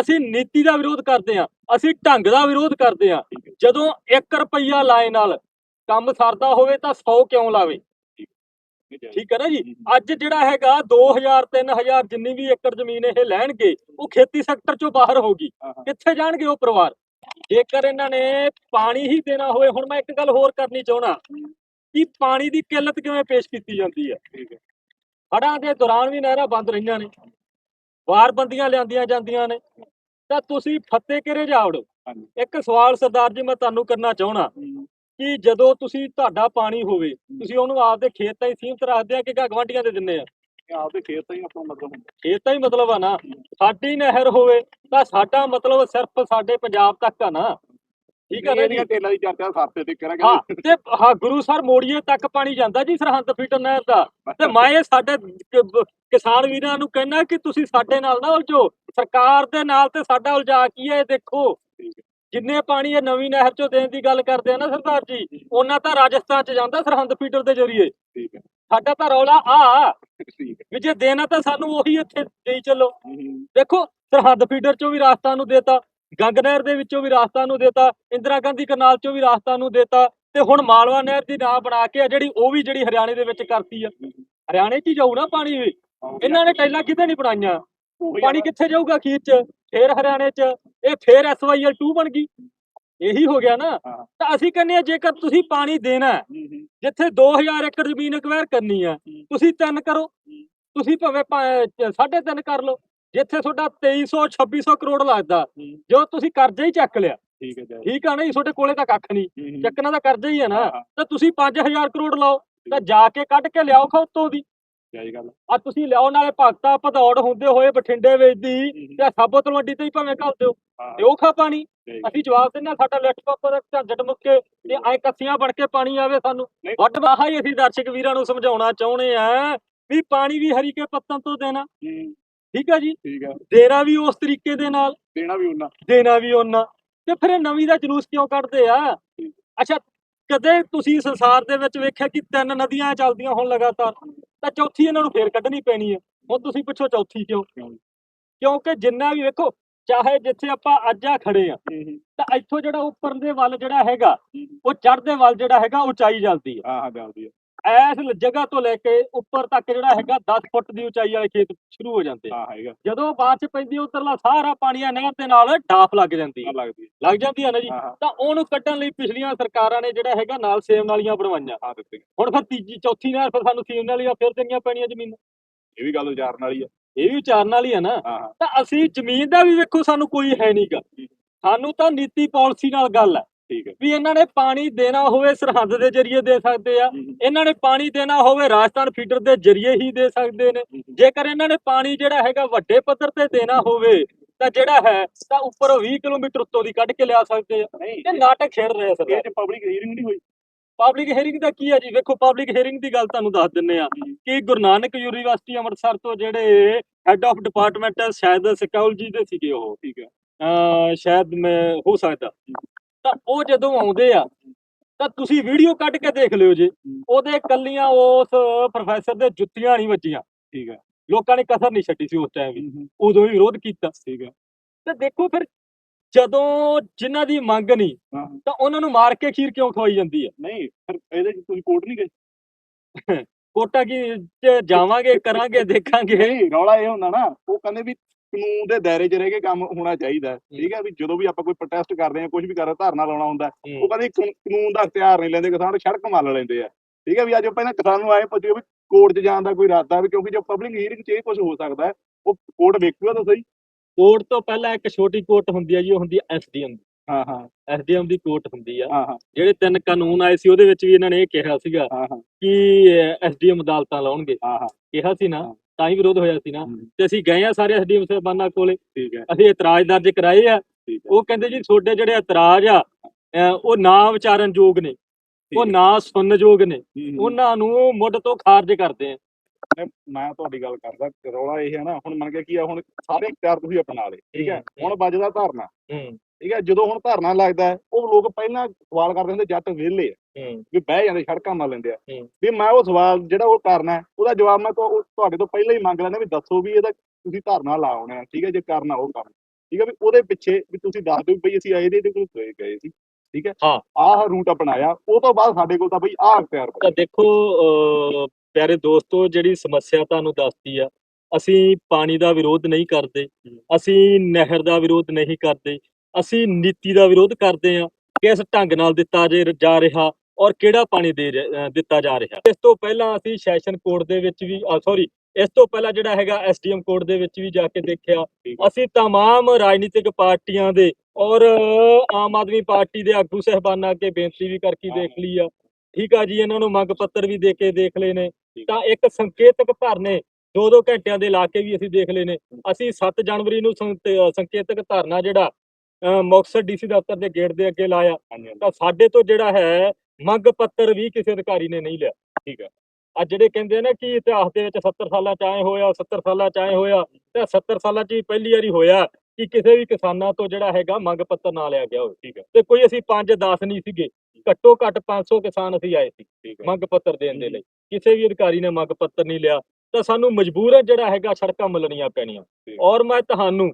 ਅਸੀਂ ਨੀਤੀ ਦਾ ਵਿਰੋਧ ਕਰਦੇ ਹਾਂ। ਅਸੀਂ ਢੰਗ ਦਾ ਵਿਰੋਧ ਕਰਦੇ ਹੈ। ਜਦੋਂ 1 ਰੁਪਈਆ ਲਾਏ ਨਾਲ ਕੰਮ ਸਰਦਾ ਹੋਵੇ ਤਾਂ 100 ਕਿਉਂ ਲਾਵੇ? ਠੀਕ ਹੈ ਨਾ ਜੀ? ਅੱਜ ਜਿਹੜਾ ਹੈਗਾ 2000 3000 ਜਿੰਨੀ ਵੀ ਏਕੜ ਜ਼ਮੀਨ ਇਹ ਲੈਣਗੇ ਉਹ ਖੇਤੀ ਸੈਕਟਰ ਚੋਂ ਬਾਹਰ ਹੋਗੀ। ਕਿੱਥੇ ਜਾਣਗੇ ਉਹ ਪਰਿਵਾਰ? ਜੇਕਰ ਇਹਨਾਂ ਨੇ ਪਾਣੀ ਹੀ ਦੇਣਾ ਹੋਵੇ ਹੁਣ ਮੈਂ ਇੱਕ ਗੱਲ ਹੋਰ ਕਰਨੀ ਚਾਹਣਾ ਕਿ ਪਾਣੀ ਦੀ ਕਿੱਲਤ ਕਿਵੇਂ ਪੇਸ਼ ਕੀਤੀ ਜਾਂਦੀ ਹੈ? ਠੀਕ ਹੈ। ਹੜ੍ਹਾਂ ਦੇ ਦੌਰਾਨ ਵੀ ਨਹਿਰਾਂ ਬੰਦ ਰਹੀਆਂ ਨੇ। ਵਾਰਬੰਦੀਆਂ ਲਿਆਂਦੀਆਂ ਜਾਂਦੀਆਂ ਨੇ। ਤਾਂ ਤੁਸੀਂ ਫੱਤੇ ਕਿਹੜੇ ਜਾਵੜੋ। ਇੱਕ ਸਵਾਲ ਸਰਦਾਰ ਜੀ ਮੈਂ ਤੁਹਾਨੂੰ ਕਰਨਾ ਚਾਹਣਾ ਕਿ ਜਦੋਂ ਤੁਸੀਂ ਤੁਹਾਡਾ ਪਾਣੀ ਹੋਵੇ ਤੁਸੀਂ ਉਹਨੂੰ ਆਪਦੇ ਖੇਤਾਂ ਹੀ ਸੀਮਤ ਰੱਖਦੇ ਆ ਕਿ ਗਵਾਂਢੀਆਂ ਦੇ ਦਿੰਦੇ ਆ? ਆਪਦੇ ਖੇਤ ਤਾਂ ਹੀ ਆਪਣਾ ਮਤਲਬ ਹੁੰਦਾ। ਖੇਤਾਂ ਹੀ ਮਤਲਬ ਆ ਨਾ? ਸਾਡੀ ਨਹਿਰ ਹੋਵੇ ਤਾਂ ਸਾਡਾ ਮਤਲਬ ਸਿਰਫ ਸਾਡੇ ਪੰਜਾਬ ਤੱਕ ਆ ਨਾ? ਠੀਕ ਆ ਨਾ ਜੀ? ਤੇਲਾਂ ਦੀ ਚਰਚਾ ਸਾਫਤੇ ਤੇ ਹਾਂ ਕਰਾਂਗੇ ਤੇ ਹਾਂ ਗੁਰੂ ਸਰ ਮੋੜੀਏ ਤੱਕ ਪਾਣੀ ਜਾਂਦਾ ਜੀ ਸਰਹੰਦ ਫੀਟਰ ਨਹਿਰ ਦਾ। ਤੇ ਮੈਂ ਇਹ ਸਾਡੇ ਕਿਸਾਨ ਵੀਰਾਂ ਨੂੰ ਕਹਿਣਾ ਕਿ ਤੁਸੀਂ ਸਾਡੇ ਨਾਲ ਨਾ ਉਲਝੋ। ਸਰਕਾਰ ਦੇ ਨਾਲ ਤੇ ਸਾਡਾ ਉਲਝਾ ਕੀ ਹੈ ਇਹ ਦੇਖੋ। ਜਿੰਨੇ ਪਾਣੀ ਇਹ ਨਵੀਂ ਨਹਿਰ ਚੋਂ ਦੇਣ ਦੀ ਗੱਲ ਕਰਦੇ ਆ ਨਾ ਸਰਦਾਰ ਜੀ ਉਹਨਾਂ ਤਾਂ ਰਾਜਸਥਾਨ ਚ ਜਾਂਦਾ ਸਰਹੰਦ ਫੀਟਰ ਦੇ ਜ਼ਰੀਏ। ਠੀਕ ਹੈ। ਸਾਡਾ ਤਾਂ ਰੌਲਾ ਆ। ਵੀ ਜੇ ਦੇਣਾ ਤਾਂ ਸਾਨੂੰ ਉਹੀ ਇੱਥੇ ਦੇਈ ਚੱਲੋ। ਦੇਖੋ ਸਰਹੰਦ ਫੀਡਰ ਚੋਂ ਵੀ ਰਾਜਸਥਾਨ ਨੂੰ ਦੇਤਾ ਗੰਗ ਨਹਿਰ ਦੇ ਵਿੱਚੋਂ ਵੀ ਰਾਜਸਥਾਨ ਨੂੰ ਦੇਤਾ ਇੰਦਰਾ ਗਾਂਧੀ ਕਨਾਲ ਚੋਂ ਵੀ ਰਾਜਸਥਾਨ ਨੂੰ ਦੇਤਾ ਤੇ ਹੁਣ ਮਾਲਵਾ ਨਹਿਰ ਦੀ ਨਾਂ ਬਣਾ ਕੇ ਆ ਜਿਹੜੀ ਉਹ ਵੀ ਜਿਹੜੀ ਹਰਿਆਣੇ ਦੇ ਵਿੱਚ ਕਰਤੀ ਆ। ਹਰਿਆਣੇ 'ਚ ਹੀ ਜਾਊ ਨਾ ਪਾਣੀ ਵੀ ਇਹਨਾਂ ਨੇ ਟੈਲਾਂ ਕਿਤੇ ਨਹੀਂ ਬਣਾਈਆਂ? ਪਾਣੀ। ਕਿੱਥੇ ਜਾਊਗਾ ਖੀਰ 'ਚ? ਫੇਰ ਹਰਿਆਣੇ 'ਚ ਇਹ ਫੇਰ ਐਸਵਾਈਐਲ 2 ਬਣ ਗਈ। ਇਹੀ ਹੋ ਗਿਆ ਨਾ। ਤਾਂ ਅਸੀਂ ਕਹਿੰਦੇ ਆ ਜੇਕਰ ਤੁਸੀਂ ਪਾਣੀ ਦੇਣਾ ਜਿੱਥੇ 2000 ਏਕੜ ਜ਼ਮੀਨ ਐਕਵਾਇਰ ਕਰਨੀ ਆ ਤੁਸੀਂ ਤਿੰਨ ਕਰੋ। ਤੁਸੀਂ ਭਾਵੇਂ ਪਾ- ਸਾਢੇ ਤਿੰਨ ਕਰ ਲਓ। ਜਿੱਥੇ ਤੁਹਾਡਾ 2300 2600 ਕਰੋੜ ਲੱਗਦਾ ਜੋ ਤੁਸੀਂ ਕਰਜ਼ਾ ਹੀ ਚੱਕ ਲਿਆ। ਠੀਕ ਹੈ ਜੀ। ਠੀਕ ਆ ਨਾ ਤੁਹਾਡੇ ਕੋਲੇ ਤਾਂ ਕੱਖ ਨਹੀਂ। ਚੱਕਣਾ ਤਾਂ ਕਰਜ਼ਾ ਹੀ ਆ ਨਾ। ਹਾਂ, ਹਾਂ, ਤਾਂ ਤੁਸੀਂ 5000 ਕਰੋੜ ਲਾਓ। ਤਾਂ ਜਾ ਕੇ ਕੱਢ ਕੇ ਲਿਆਓ ਖੋਤੋਂ ਦੀ। ਸਹੀ ਗੱਲ। ਆ ਤੁਸੀਂ ਲਿਆਓ ਨਾਲੇ ਭਗਤਾ ਭਦੌੜ ਹੁੰਦੇ ਹੋਏ ਬਠਿੰਡੇ ਵੇਚਦੀ ਹੂੰ, ਤੇ ਸਾਬੋ ਤਲਵੰਡੀ ਤੇ ਹੀ ਭਾਵੇਂ ਘੱਲ ਦਿਓ। ਹਾਂ, ਤੇ ਉਹ ਖਾ ਪਾਣੀ। ਅਸੀਂ ਜਵਾਬ ਹਾਂ ਸਾਡਾ ਲਿਫਟ ਪਾਪਰ ਝੰਜਟ ਮੁੱਕੇ ਤੇ ਐ ਕੱਸੀਆਂ ਬਣ ਕੇ ਪਾਣੀ ਆਵੇ ਸਾਨੂੰ। ਵੱਡ ਵਾਹਾ ਹੀ ਅਸੀਂ ਦਰਸ਼ਕ ਵੀਰਾਂ ਨੂੰ ਸਮਝਾਉਣਾ ਚਾਹੁੰਦੇ ਆ ਵੀ ਪਾਣੀ ਵੀ ਹਰੀ ਕੇ ਪੱਤਨ ਤੋਂ ਦੇਣਾ। ਹੂੰ, ਠੀਕ ਆ ਜੀ? ਠੀਕ ਹੈ ਦੇਣਾ ਵੀ ਉਸ ਤਰੀਕੇ ਦੇ ਨਾਲ। ਦੇਣਾ ਵੀ ਉਹਨਾਂ ਦੇਣਾ ਵੀ ਉਹਨਾਂ ਤੇ ਫਿਰ ਇਹ ਨਵੀਂ ਦਾ ਜਲੂਸ ਕਿਉਂ ਕੱਢਦੇ ਆ? ਅੱਛਾ ਕਦੇ ਤੁਸੀਂ ਸੰਸਾਰ ਦੇ ਵਿੱਚ ਵੇਖਿਆ ਕਿ ਤਿੰਨ ਨਦੀਆਂ ਚੱਲਦੀਆਂ ਹੁਣ ਲਗਾਤਾਰ? ਤਾਂ ਚੌਥੀ ਇਹਨਾਂ ਨੂੰ ਫੇਰ ਕੱਢਣੀ ਪੈਣੀ ਹੈ। ਹੁਣ ਤੁਸੀਂ ਪੁੱਛੋ ਚੌਥੀ ਕਿਉਂ? ਕਿਉਂ? ਕਿਉਂਕਿ ਜਿੰਨਾ ਵੀ ਵੇਖੋ ਚਾਹੇ ਜਿੱਥੇ ਆਪਾਂ ਅੱਜ ਆ ਖੜੇ ਆ ਤਾਂ ਇੱਥੋਂ ਜਿਹੜਾ ਉੱਪਰ ਦੇ ਵੱਲ ਜਿਹੜਾ ਹੈਗਾ ਉਹ ਚੜ੍ਹਦੇ ਵੱਲ ਜਿਹੜਾ ਹੈਗਾ ਉਚਾਈ ਜਾਂਦੀ ਹਾਂ। ਹਾਂ ਹੈ ਹੈ। ਐਸ ਜਗ੍ਹਾ ਤੋਂ ਲੈ ਕੇ ਉੱਪਰ ਤੱਕ ਜਿਹੜਾ ਹੈਗਾ 10 ਫੁੱਟ ਦੀ ਉਚਾਈ ਵਾਲੇ ਖੇਤ ਸ਼ੁਰੂ ਹੋ ਜਾਂਦੇ ਆ। ਹਾਂ ਹੈਗਾ। ਜਦੋਂ ਬਾਅਦ ਚ ਪੈਂਦੀ ਉਤਰਲਾ ਸਾਰਾ ਪਾਣੀ ਆ ਨਹਿਰ ਦੇ ਨਾਲ ਡਾਫ ਲੱਗ ਜਾਂਦੀ ਹੈ ਲੱਗਦੀ ਲੱਗ ਜਾਂਦੀ ਹੈ ਨਾ ਜੀ। ਤਾਂ ਉਹਨੂੰ ਕੱਢਣ ਲਈ ਪਿਛਲੀਆਂ ਸਰਕਾਰਾਂ ਨੇ ਜਿਹੜਾ ਹੈਗਾ ਨਾਲ ਸੇਮ ਨਾਲੀਆਂ ਬਣਵਾਈਆਂ। ਹੁਣ ਫਿਰ ਤੀਜੀ ਚੌਥੀ ਨਹਿਰ ਫਿਰ ਸਾਨੂੰ ਸੇਮ ਨਾਲੀਆਂ ਫਿਰ ਦੇਣੀਆਂ ਪੈਣੀਆਂ ਜ਼ਮੀਨ। ਇਹ ਵੀ ਗੱਲ ਵਿਚਾਰਨ ਵਾਲੀ ਹੈ ਇਹ ਵੀ ਉਚਾਰਨ ਵਾਲੀ ਹੈ ਨਾ ਤਾਂ ਅਸੀਂ ਜ਼ਮੀਨ ਦਾ ਵੀ ਵੇਖੋ ਸਾਨੂੰ ਕੋਈ ਹੈ ਨਹੀਂਗਾ ਸਾਨੂੰ ਤਾਂ ਨੀਤੀ ਪਾਲਿਸੀ ਨਾਲ ਗੱਲ ਹੈ ਠੀਕ ਹੈ। ਵੀ ਇਹਨਾਂ ਨੇ ਪਾਣੀ ਦੇਣਾ ਹੋਵੇ ਸਰਹੱਦ ਦੇ ਜ਼ਰੀਏ ਦੇ ਸਕਦੇ ਆ। ਇਹਨਾਂ ਨੇ ਪਾਣੀ ਦੇਣਾ ਹੋਵੇ ਰਾਜਸਥਾਨ ਫੀਡਰ ਦੇ ਜ਼ਰੀਏ ਹੀ ਦੇ ਸਕਦੇ ਨੇ। ਜੇਕਰ ਇਹਨਾਂ ਨੇ ਪਾਣੀ ਜਿਹੜਾ ਹੈਗਾ ਵੱਡੇ ਪੱਧਰ ਤੇ ਦੇਣਾ ਹੋਵੇ ਤਾਂ ਜਿਹੜਾ ਹੈ ਤਾਂ ਉੱਪਰ 20 ਕਿਲੋਮੀਟਰ ਉੱਤੋਂ ਦੀ ਕੱਢ ਕੇ ਲਿਆ ਸਕਦੇ ਆ। ਇਹ ਨਾਟਕ ਖੇਡ ਰਹੇ ਆ ਸਰਕਾਰ ਇਹ ਪਬਲਿਕ ਹੀਅਰਿੰਗ ਨਹੀਂ ਹੋਈ। ਪਬਲਿਕ ਹੀਅਰਿੰਗ ਦਾ ਕੀ ਹੈ ਜੀ? ਵੇਖੋ ਪਬਲਿਕ ਹੀਅਰਿੰਗ ਦੀ ਗੱਲ ਤੁਹਾਨੂੰ ਦੱਸ ਦਿੰਨੇ ਆ ਕਿ ਗੁਰੂ ਨਾਨਕ ਯੂਨੀਵਰਸਿਟੀ ਅੰਮ੍ਰਿਤਸਰ ਤੋਂ ਜਿਹੜੇ ਹੈੱਡ ਆਫ ਡਿਪਾਰਟਮੈਂਟ ਹੈ ਸ਼ਾਇਦ ਸਾਈਕੋਲੋਜੀ ਦੇ ਸੀਗੇ ਉਹ ਠੀਕ ਹੈ। ਸ਼ਾਇਦ ਮੈਂ ਹੋ ਸਕਦਾ। ਤਾਂ ਉਹ ਜਦੋਂ ਆਉਂਦੇ ਆ ਤਾਂ ਤੁਸੀਂ ਵੀਡੀਓ ਕੱਢ ਕੇ ਦੇਖ ਲਿਓ ਜੀ। ਉਹਦੇ ਕੱਲੀਆਂ ਉਸ ਪ੍ਰੋਫੈਸਰ ਦੇ ਜੁੱਤੀਆਂ ਨਹੀਂ ਵੱਜੀਆਂ। ਠੀਕ ਹੈ। ਲੋਕਾਂ ਨੇ ਕਸਰ ਨਹੀਂ ਛੱਡੀ ਸੀ ਉਸ ਟਾਈਮ ਵੀ। ਉਦੋਂ ਵੀ ਵਿਰੋਧ ਕੀਤਾ। ਠੀਕ ਹੈ। ਤੇ ਦੇਖੋ ਫਿਰ ਜਦੋਂ ਜਿਨ੍ਹਾਂ ਦੀ ਮੰਗ ਨਹੀਂ ਤਾਂ ਉਹਨਾਂ ਨੂੰ ਮਾਰ ਕੇ ਖੀਰ ਕਿਉਂ ਖਵਾਈ ਜਾਂਦੀ ਹੈ? ਨਹੀਂ ਫਿਰ ਇਹਦੇ ਚ ਤੁਸੀਂ ਕੋਰਟ ਨਹੀਂ ਗਏ? ਕੋਟਾ ਕੀ ਜਾਵਾਂਗੇ ਕਰਾਂਗੇ ਦੇਖਾਂਗੇ। ਰੌਲਾ ਇਹ ਹੁੰਦਾ ਨਾ ਉਹ ਕਹਿੰਦੇ ਵੀ ਕਾਨੂੰਨ ਦੇ ਦਾਇਰੇ 'ਚ ਰਹਿ ਕੇ ਕੰਮ ਹੋਣਾ ਚਾਹੀਦਾ ਹੈ, ਠੀਕ ਹੈ ਵੀ ਜਦੋਂ ਵੀ ਆਪਾਂ ਕੋਈ ਪ੍ਰੋਟੈਸਟ ਕਰਦੇ ਹਾਂ ਕੁਝ ਵੀ ਕਰ ਧਰਨਾ ਲਾਉਣਾ ਹੁੰਦਾ ਹੈ, ਉਹ ਕਹਿੰਦੇ ਕਾਨੂੰਨ- ਕਾਨੂੰਨ ਦਾ ਅਖਤਿਆਰ ਨਹੀਂ ਲੈਂਦੇ ਕਿਸਾਨ ਸੜਕ ਮੰਨ ਲੈਂਦੇ ਆ। ਠੀਕ ਹੈ ਵੀ ਅੱਜ ਪਹਿਲਾਂ ਕਿਸਾਨ ਨੂੰ ਆਏ ਪੁੱਛਿਓ ਵੀ ਕੋਰਟ 'ਚ ਜਾਣ ਦਾ ਕੋਈ ਇਰਾਦਾ ਵੀ ਕਿਉਂਕਿ ਜੋ ਪਬਲਿਕ ਹੀਅਰਿੰਗ 'ਚ ਇਹ ਕੁਝ ਹੋ ਸਕਦਾ ਹੈ ਉਹ ਕੋਰਟ ਵੇਖੂਗਾ ਤਾਂ ਸਹੀ। ਕੋਰਟ ਤੋਂ ਪਹਿਲਾਂ ਇੱਕ ਛੋਟੀ ਕੋਰਟ ਹੁੰਦੀ ਹੈ ਜੀ ਉਹ ਹੁੰਦੀ ਹੈ ਐਸਡੀਐਮ ਹਾਂ ਹਾਂ। ਐਸਡੀਐਮ ਦੀ ਕੋਰਟ ਹੁੰਦੀ ਆ। ਹਾਂ ਹਾਂ। ਜਿਹੜੇ ਤਿੰਨ ਕਾਨੂੰਨ ਆਏ ਸੀ ਉਹਦੇ ਵਿੱਚ ਵੀ ਇਹਨਾਂ ਨੇ ਇਹ ਕਿਹਾ ਸੀਗਾ ਹਾਂ ਹਾਂ। ਕਿ ਐਸਡੀਐਮ ਅਦਾਲਤਾਂ ਲਾਉਣਗੇ। ਹਾਂ ਹਾਂ। ਕਿਹਾ ਸੀ ਨਾ ਹਾਂ। ਤਾਂ ਹੀ ਵਿਰੋਧ ਹੋਇਆ ਸੀ ਨਾ। ਤੇ ਅਸੀਂ ਗਏ ਆ ਸਾਰੇ ਐਸਡੀਐਮ ਸਾਹਿਬਾਨਾਂ ਕੋਲੇ। ਠੀਕ ਹੈ। ਅਸੀਂ ਇਤਰਾਜ਼ ਦਰਜ ਕਰਾਏ ਆ। ਉਹ ਕਹਿੰਦੇ ਜੀ ਤੁਹਾਡੇ ਜਿਹੜੇ ਇਤਰਾਜ਼ ਆ ਉਹ ਨਾ ਵਿਚਾਰਨ ਯੋਗ ਨੇ। ਉਹ। ਨਾ ਸੁਣਨ ਯੋਗ ਨੇ। ਉਹਨਾਂ ਨੂੰ ਮੁੱਢ ਤੋਂ ਖਾਰਜ ਕਰਦੇ ਆ। ਮੈਂ- ਤੁਹਾਡੀ ਗੱਲ ਕਰਦਾ ਰੌਲਾ ਇਹ ਹੈ ਨਾ ਹੁਣ ਮੰਨ ਕੇ ਕੀ ਆ ਹੁਣ ਸਾਰੇ ਇਖਤਿਆਰ ਤੁਸੀਂ ਅਪਣਾ ਲਏ ਠੀਕ ਹੈ। ਹੁਣ ਵੱਜਦਾ ਧਰਨਾ। ਠੀਕ ਹੈ ਜਦੋਂ ਹੁਣ ਧਰਨਾ ਲੱਗਦਾ ਉਹ ਲੋਕ ਪਹਿਲਾਂ ਸਵਾਲ ਕਰਦੇ ਹੁੰਦੇ ਜੱਟ ਵਿਹਲੇ ਆ। ਵੀ ਬਹਿ ਜਾਂਦੇ ਸੜਕਾਂ ਨਾਲ ਲੈਂਦੇ ਆ। ਵੀ ਮੈਂ ਉਹ ਸਵਾਲ ਜਿਹੜਾ ਉਹ ਕਰਨਾ ਉਹਦਾ ਜਵਾਬ ਮੈਂ ਤੁਹਾਡੇ ਤੋਂ ਪਹਿਲਾਂ ਹੀ ਮੰਗ ਲੈਣਾ ਵੀ ਦੱਸੋ ਵੀ ਇਹਦਾ ਤੁਸੀਂ ਧਰਨਾ ਲਾਉਣਾ ਠੀਕ ਹੈ ਜੇ ਕਰਨਾ ਉਹ ਕੰਮ। ਠੀਕ ਹੈ ਵੀ ਉਹਦੇ ਪਿੱਛੇ ਵੀ ਤੁਸੀਂ ਦੱਸ ਦਿਓ ਵੀ ਬਈ ਅਸੀਂ ਆਏ ਦੇ ਇਹਦੇ ਕੋਲ ਗਏ ਗਏ ਸੀ। ਠੀਕ ਹੈ? ਹਾਂ। ਆਹ ਰੂਟ ਅਪਣਾਇਆ ਉਹ ਤੋਂ ਬਾਅਦ ਸਾਡੇ ਕੋਲ ਤਾਂ ਬਈ ਆਹ ਅਖਤਿਆਰ ਤਾਂ ਦੇਖੋ ਪਿਆਰੇ ਦੋਸਤੋ ਜਿਹੜੀ ਸਮੱਸਿਆ ਤੁਹਾਨੂੰ ਦੱਸਤੀ ਆ ਅਸੀਂ ਪਾਣੀ ਦਾ ਵਿਰੋਧ ਨਹੀਂ ਕਰਦੇ। ਅਸੀਂ ਨਹਿਰ ਦਾ ਵਿਰੋਧ ਨਹੀਂ ਕਰਦੇ। ਅਸੀਂ ਨੀਤੀ ਦਾ ਵਿਰੋਧ ਕਰਦੇ ਹਾਂ ਕਿਸ ਢੰਗ ਨਾਲ ਦਿੱਤਾ ਜੇ- ਜਾ ਰਿਹਾ ਔਰ ਕਿਹੜਾ ਪਾਣੀ ਦੇ ਰ- ਅਹ ਦਿੱਤਾ ਜਾ ਰਿਹਾ ਇਸ ਤੋਂ ਪਹਿਲਾਂ ਅਸੀਂ ਸੈਸ਼ਨ ਕੋਰਟ ਦੇ ਵਿੱਚ ਵੀ ਸੌਰੀ ਇਸ ਤੋਂ ਪਹਿਲਾਂ ਜਿਹੜਾ ਹੈਗਾ ਐਸਡੀਐਮ ਕੋਰਟ ਦੇ ਵਿੱਚ ਵੀ ਜਾ ਕੇ ਦੇਖਿਆ ਅਸੀਂ तमाम ਰਾਜਨੀਤਿਕ ਪਾਰਟੀਆਂ ਦੇ ਔਰ ਆਮ ਆਦਮੀ ਪਾਰਟੀ ਦੇ ਆਗੂ ਸਹਿਬਾਨਾਂ ਅੱਗੇ ਬੇਨਤੀ ਵੀ ਕਰਕੇ ਦੇਖ ਲਈ ਆ ਠੀਕ ਆ ਜੀ ਇਹਨਾਂ ਨੂੰ ਮੰਗ ਪੱਤਰ ਵੀ ਦੇ ਕੇ ਦੇਖ ਲਏ ਨੇ ਤਾਂ ਇੱਕ ਸੰਕੇਤਕ ਧਰਨੇ ਦੋ ਦੋ ਘੰਟਿਆਂ ਦੇ ਲਾ ਕੇ ਵੀ ਅਸੀਂ ਦੇਖ ਲਏ ਨੇ ਅਸੀਂ 7 ਜਨਵਰੀ ਨੂੰ ਸੰਕ- ਅਹ ਸੰਕੇਤਕ ਧਰਨਾ ਜਿਹੜਾ ਅਹ ਮੁਕਤਸਰ ਡੀਸੀ ਦਫ਼ਤਰ ਦੇ ਗੇਟ ਦੇ ਅੱਗੇ ਲਾਇਆ ਤਾਂ ਸਾਡੇ ਤੋਂ ਜਿਹੜਾ ਹੈ ਮੰਗ ਪੱਤਰ ਵੀ ਕਿਸੇ ਅਧਿਕਾਰੀ ਨੇ ਨਹੀਂ ਲਿਆ ਠੀਕ ਹੈ। ਆ ਜਿਹੜੇ ਕਹਿੰਦੇ ਨਾ ਕਿ ਇਤਿਹਾਸ ਦੇ ਵਿੱਚ 70 ਸਾਲਾਂ ਚ ਆਏ ਹੋਇਆ 70 ਸਾਲਾਂ ਚ ਆਏ ਹੋਇਆ ਤਾਂ 70 ਸਾਲਾਂ ਚ ਹੀ ਪਹਿਲੀ ਵਾਰੀ ਹੋਇਆ ਕਿ ਕਿਸੇ ਵੀ ਕਿਸਾਨਾਂ ਤੋਂ ਜਿਹੜਾ ਹੈਗਾ ਮੰਗ ਪੱਤਰ ਨਾ ਲਿਆ ਗਿਆ ਹੋਵੇ ਠੀਕ ਹੈ। ਤੇ ਕੋਈ ਅਸੀਂ 5 10 ਨਹੀਂ ਸੀਗੇ ਘੱਟੋ ਘੱਟ 500 ਕਿਸਾਨ ਅਸੀਂ ਆਏ ਸੀ ਮੰਗ ਪੱਤਰ ਦੇਣ ਦੇ ਲਈ। ਕਿਸੇ ਵੀ ਅਧਿਕਾਰੀ ਨੇ ਮੰਗ ਪੱਤਰ ਨਹੀਂ ਲਿਆ ਤਾਂ ਸਾਨੂੰ ਮਜਬੂਰਨ ਜਿਹੜਾ ਹੈਗਾ ਸੜਕਾਂ ਮੱਲਣੀਆਂ ਪੈਣੀਆਂ। ਔਰ ਮੈਂ ਤੁਹਾਨੂੰ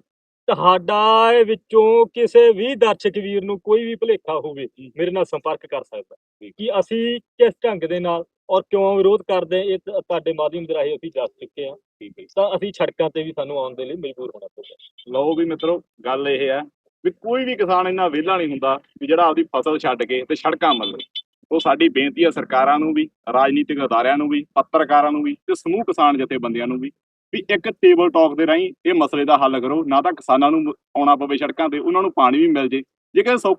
ਤੁਹਾਡਾ ਇਹ ਵਿੱਚੋਂ ਕਿਸੇ ਵੀ ਦਰਸ਼ਕ ਵੀਰ ਨੂੰ ਕੋਈ ਵੀ ਭੁਲੇਖਾ ਹੋਵੇ ਮੇਰੇ ਨਾਲ ਸੰਪਰਕ ਕਰ ਸਕਦਾ ਕਿ ਅਸੀਂ ਕਿਸ ਢੰਗ ਦੇ ਨਾਲ ਔਰ ਕਿਉਂ ਵਿਰੋਧ ਕਰਦੇ ਇਹ ਤੁਹਾਡੇ ਮਾਧਿਅਮ ਦੇ ਰਾਹੀਂ ਅਸੀਂ ਦੱਸ ਚੁੱਕੇ ਹਾਂ। ਤਾਂ ਅਸੀਂ ਸੜਕਾਂ ਤੇ ਵੀ ਸਾਨੂੰ ਆਉਣ ਦੇ ਲਈ ਮਜਬੂਰ ਹੋਣਾ ਪਊਗਾ ਲਓ ਵੀ ਮਿੱਤਰੋ ਗੱਲ ਇਹ ਹੈ ਵੀ ਕੋਈ ਵੀ ਕਿਸਾਨ ਇੰਨਾ ਵਿਹਲਾ ਨਹੀਂ ਹੁੰਦਾ ਵੀ ਜਿਹੜਾ ਆਪਦੀ ਫਸਲ ਛੱਡ ਕੇ ਤੇ ਸੜਕਾਂ ਮੱਲੇ ਉਹ ਸਾਡੀ ਬੇਨਤੀ ਹੈ ਸਰਕਾਰਾਂ ਨੂੰ ਵੀ ਰਾਜਨੀਤਿਕ ਅਦਾਰਿਆਂ ਨੂੰ ਵੀ ਪੱਤਰਕਾਰਾਂ ਨੂੰ ਵੀ ਤੇ ਸਮੂਹ ਕਿਸਾਨ ਜਥੇਬੰਦੀਆਂ ਨੂੰ ਵੀ ਵੀ ਇੱਕ ਟੇਬਲ ਟਾਕ ਦੇ ਰਾਹੀਂ ਇਹ ਮਸਲੇ ਦਾ ਹੱਲ ਕਰੋ, ਨਾ ਤਾਂ ਕਿਸਾਨਾਂ ਨੂੰ ਆਉਣਾ ਪਵੇ ਸੜਕਾਂ ਤੇ, ਉਹਨਾਂ ਨੂੰ ਪਾਣੀ ਵੀ ਮਿਲ ਜੇ। ਜੇਕਰ ਸੌ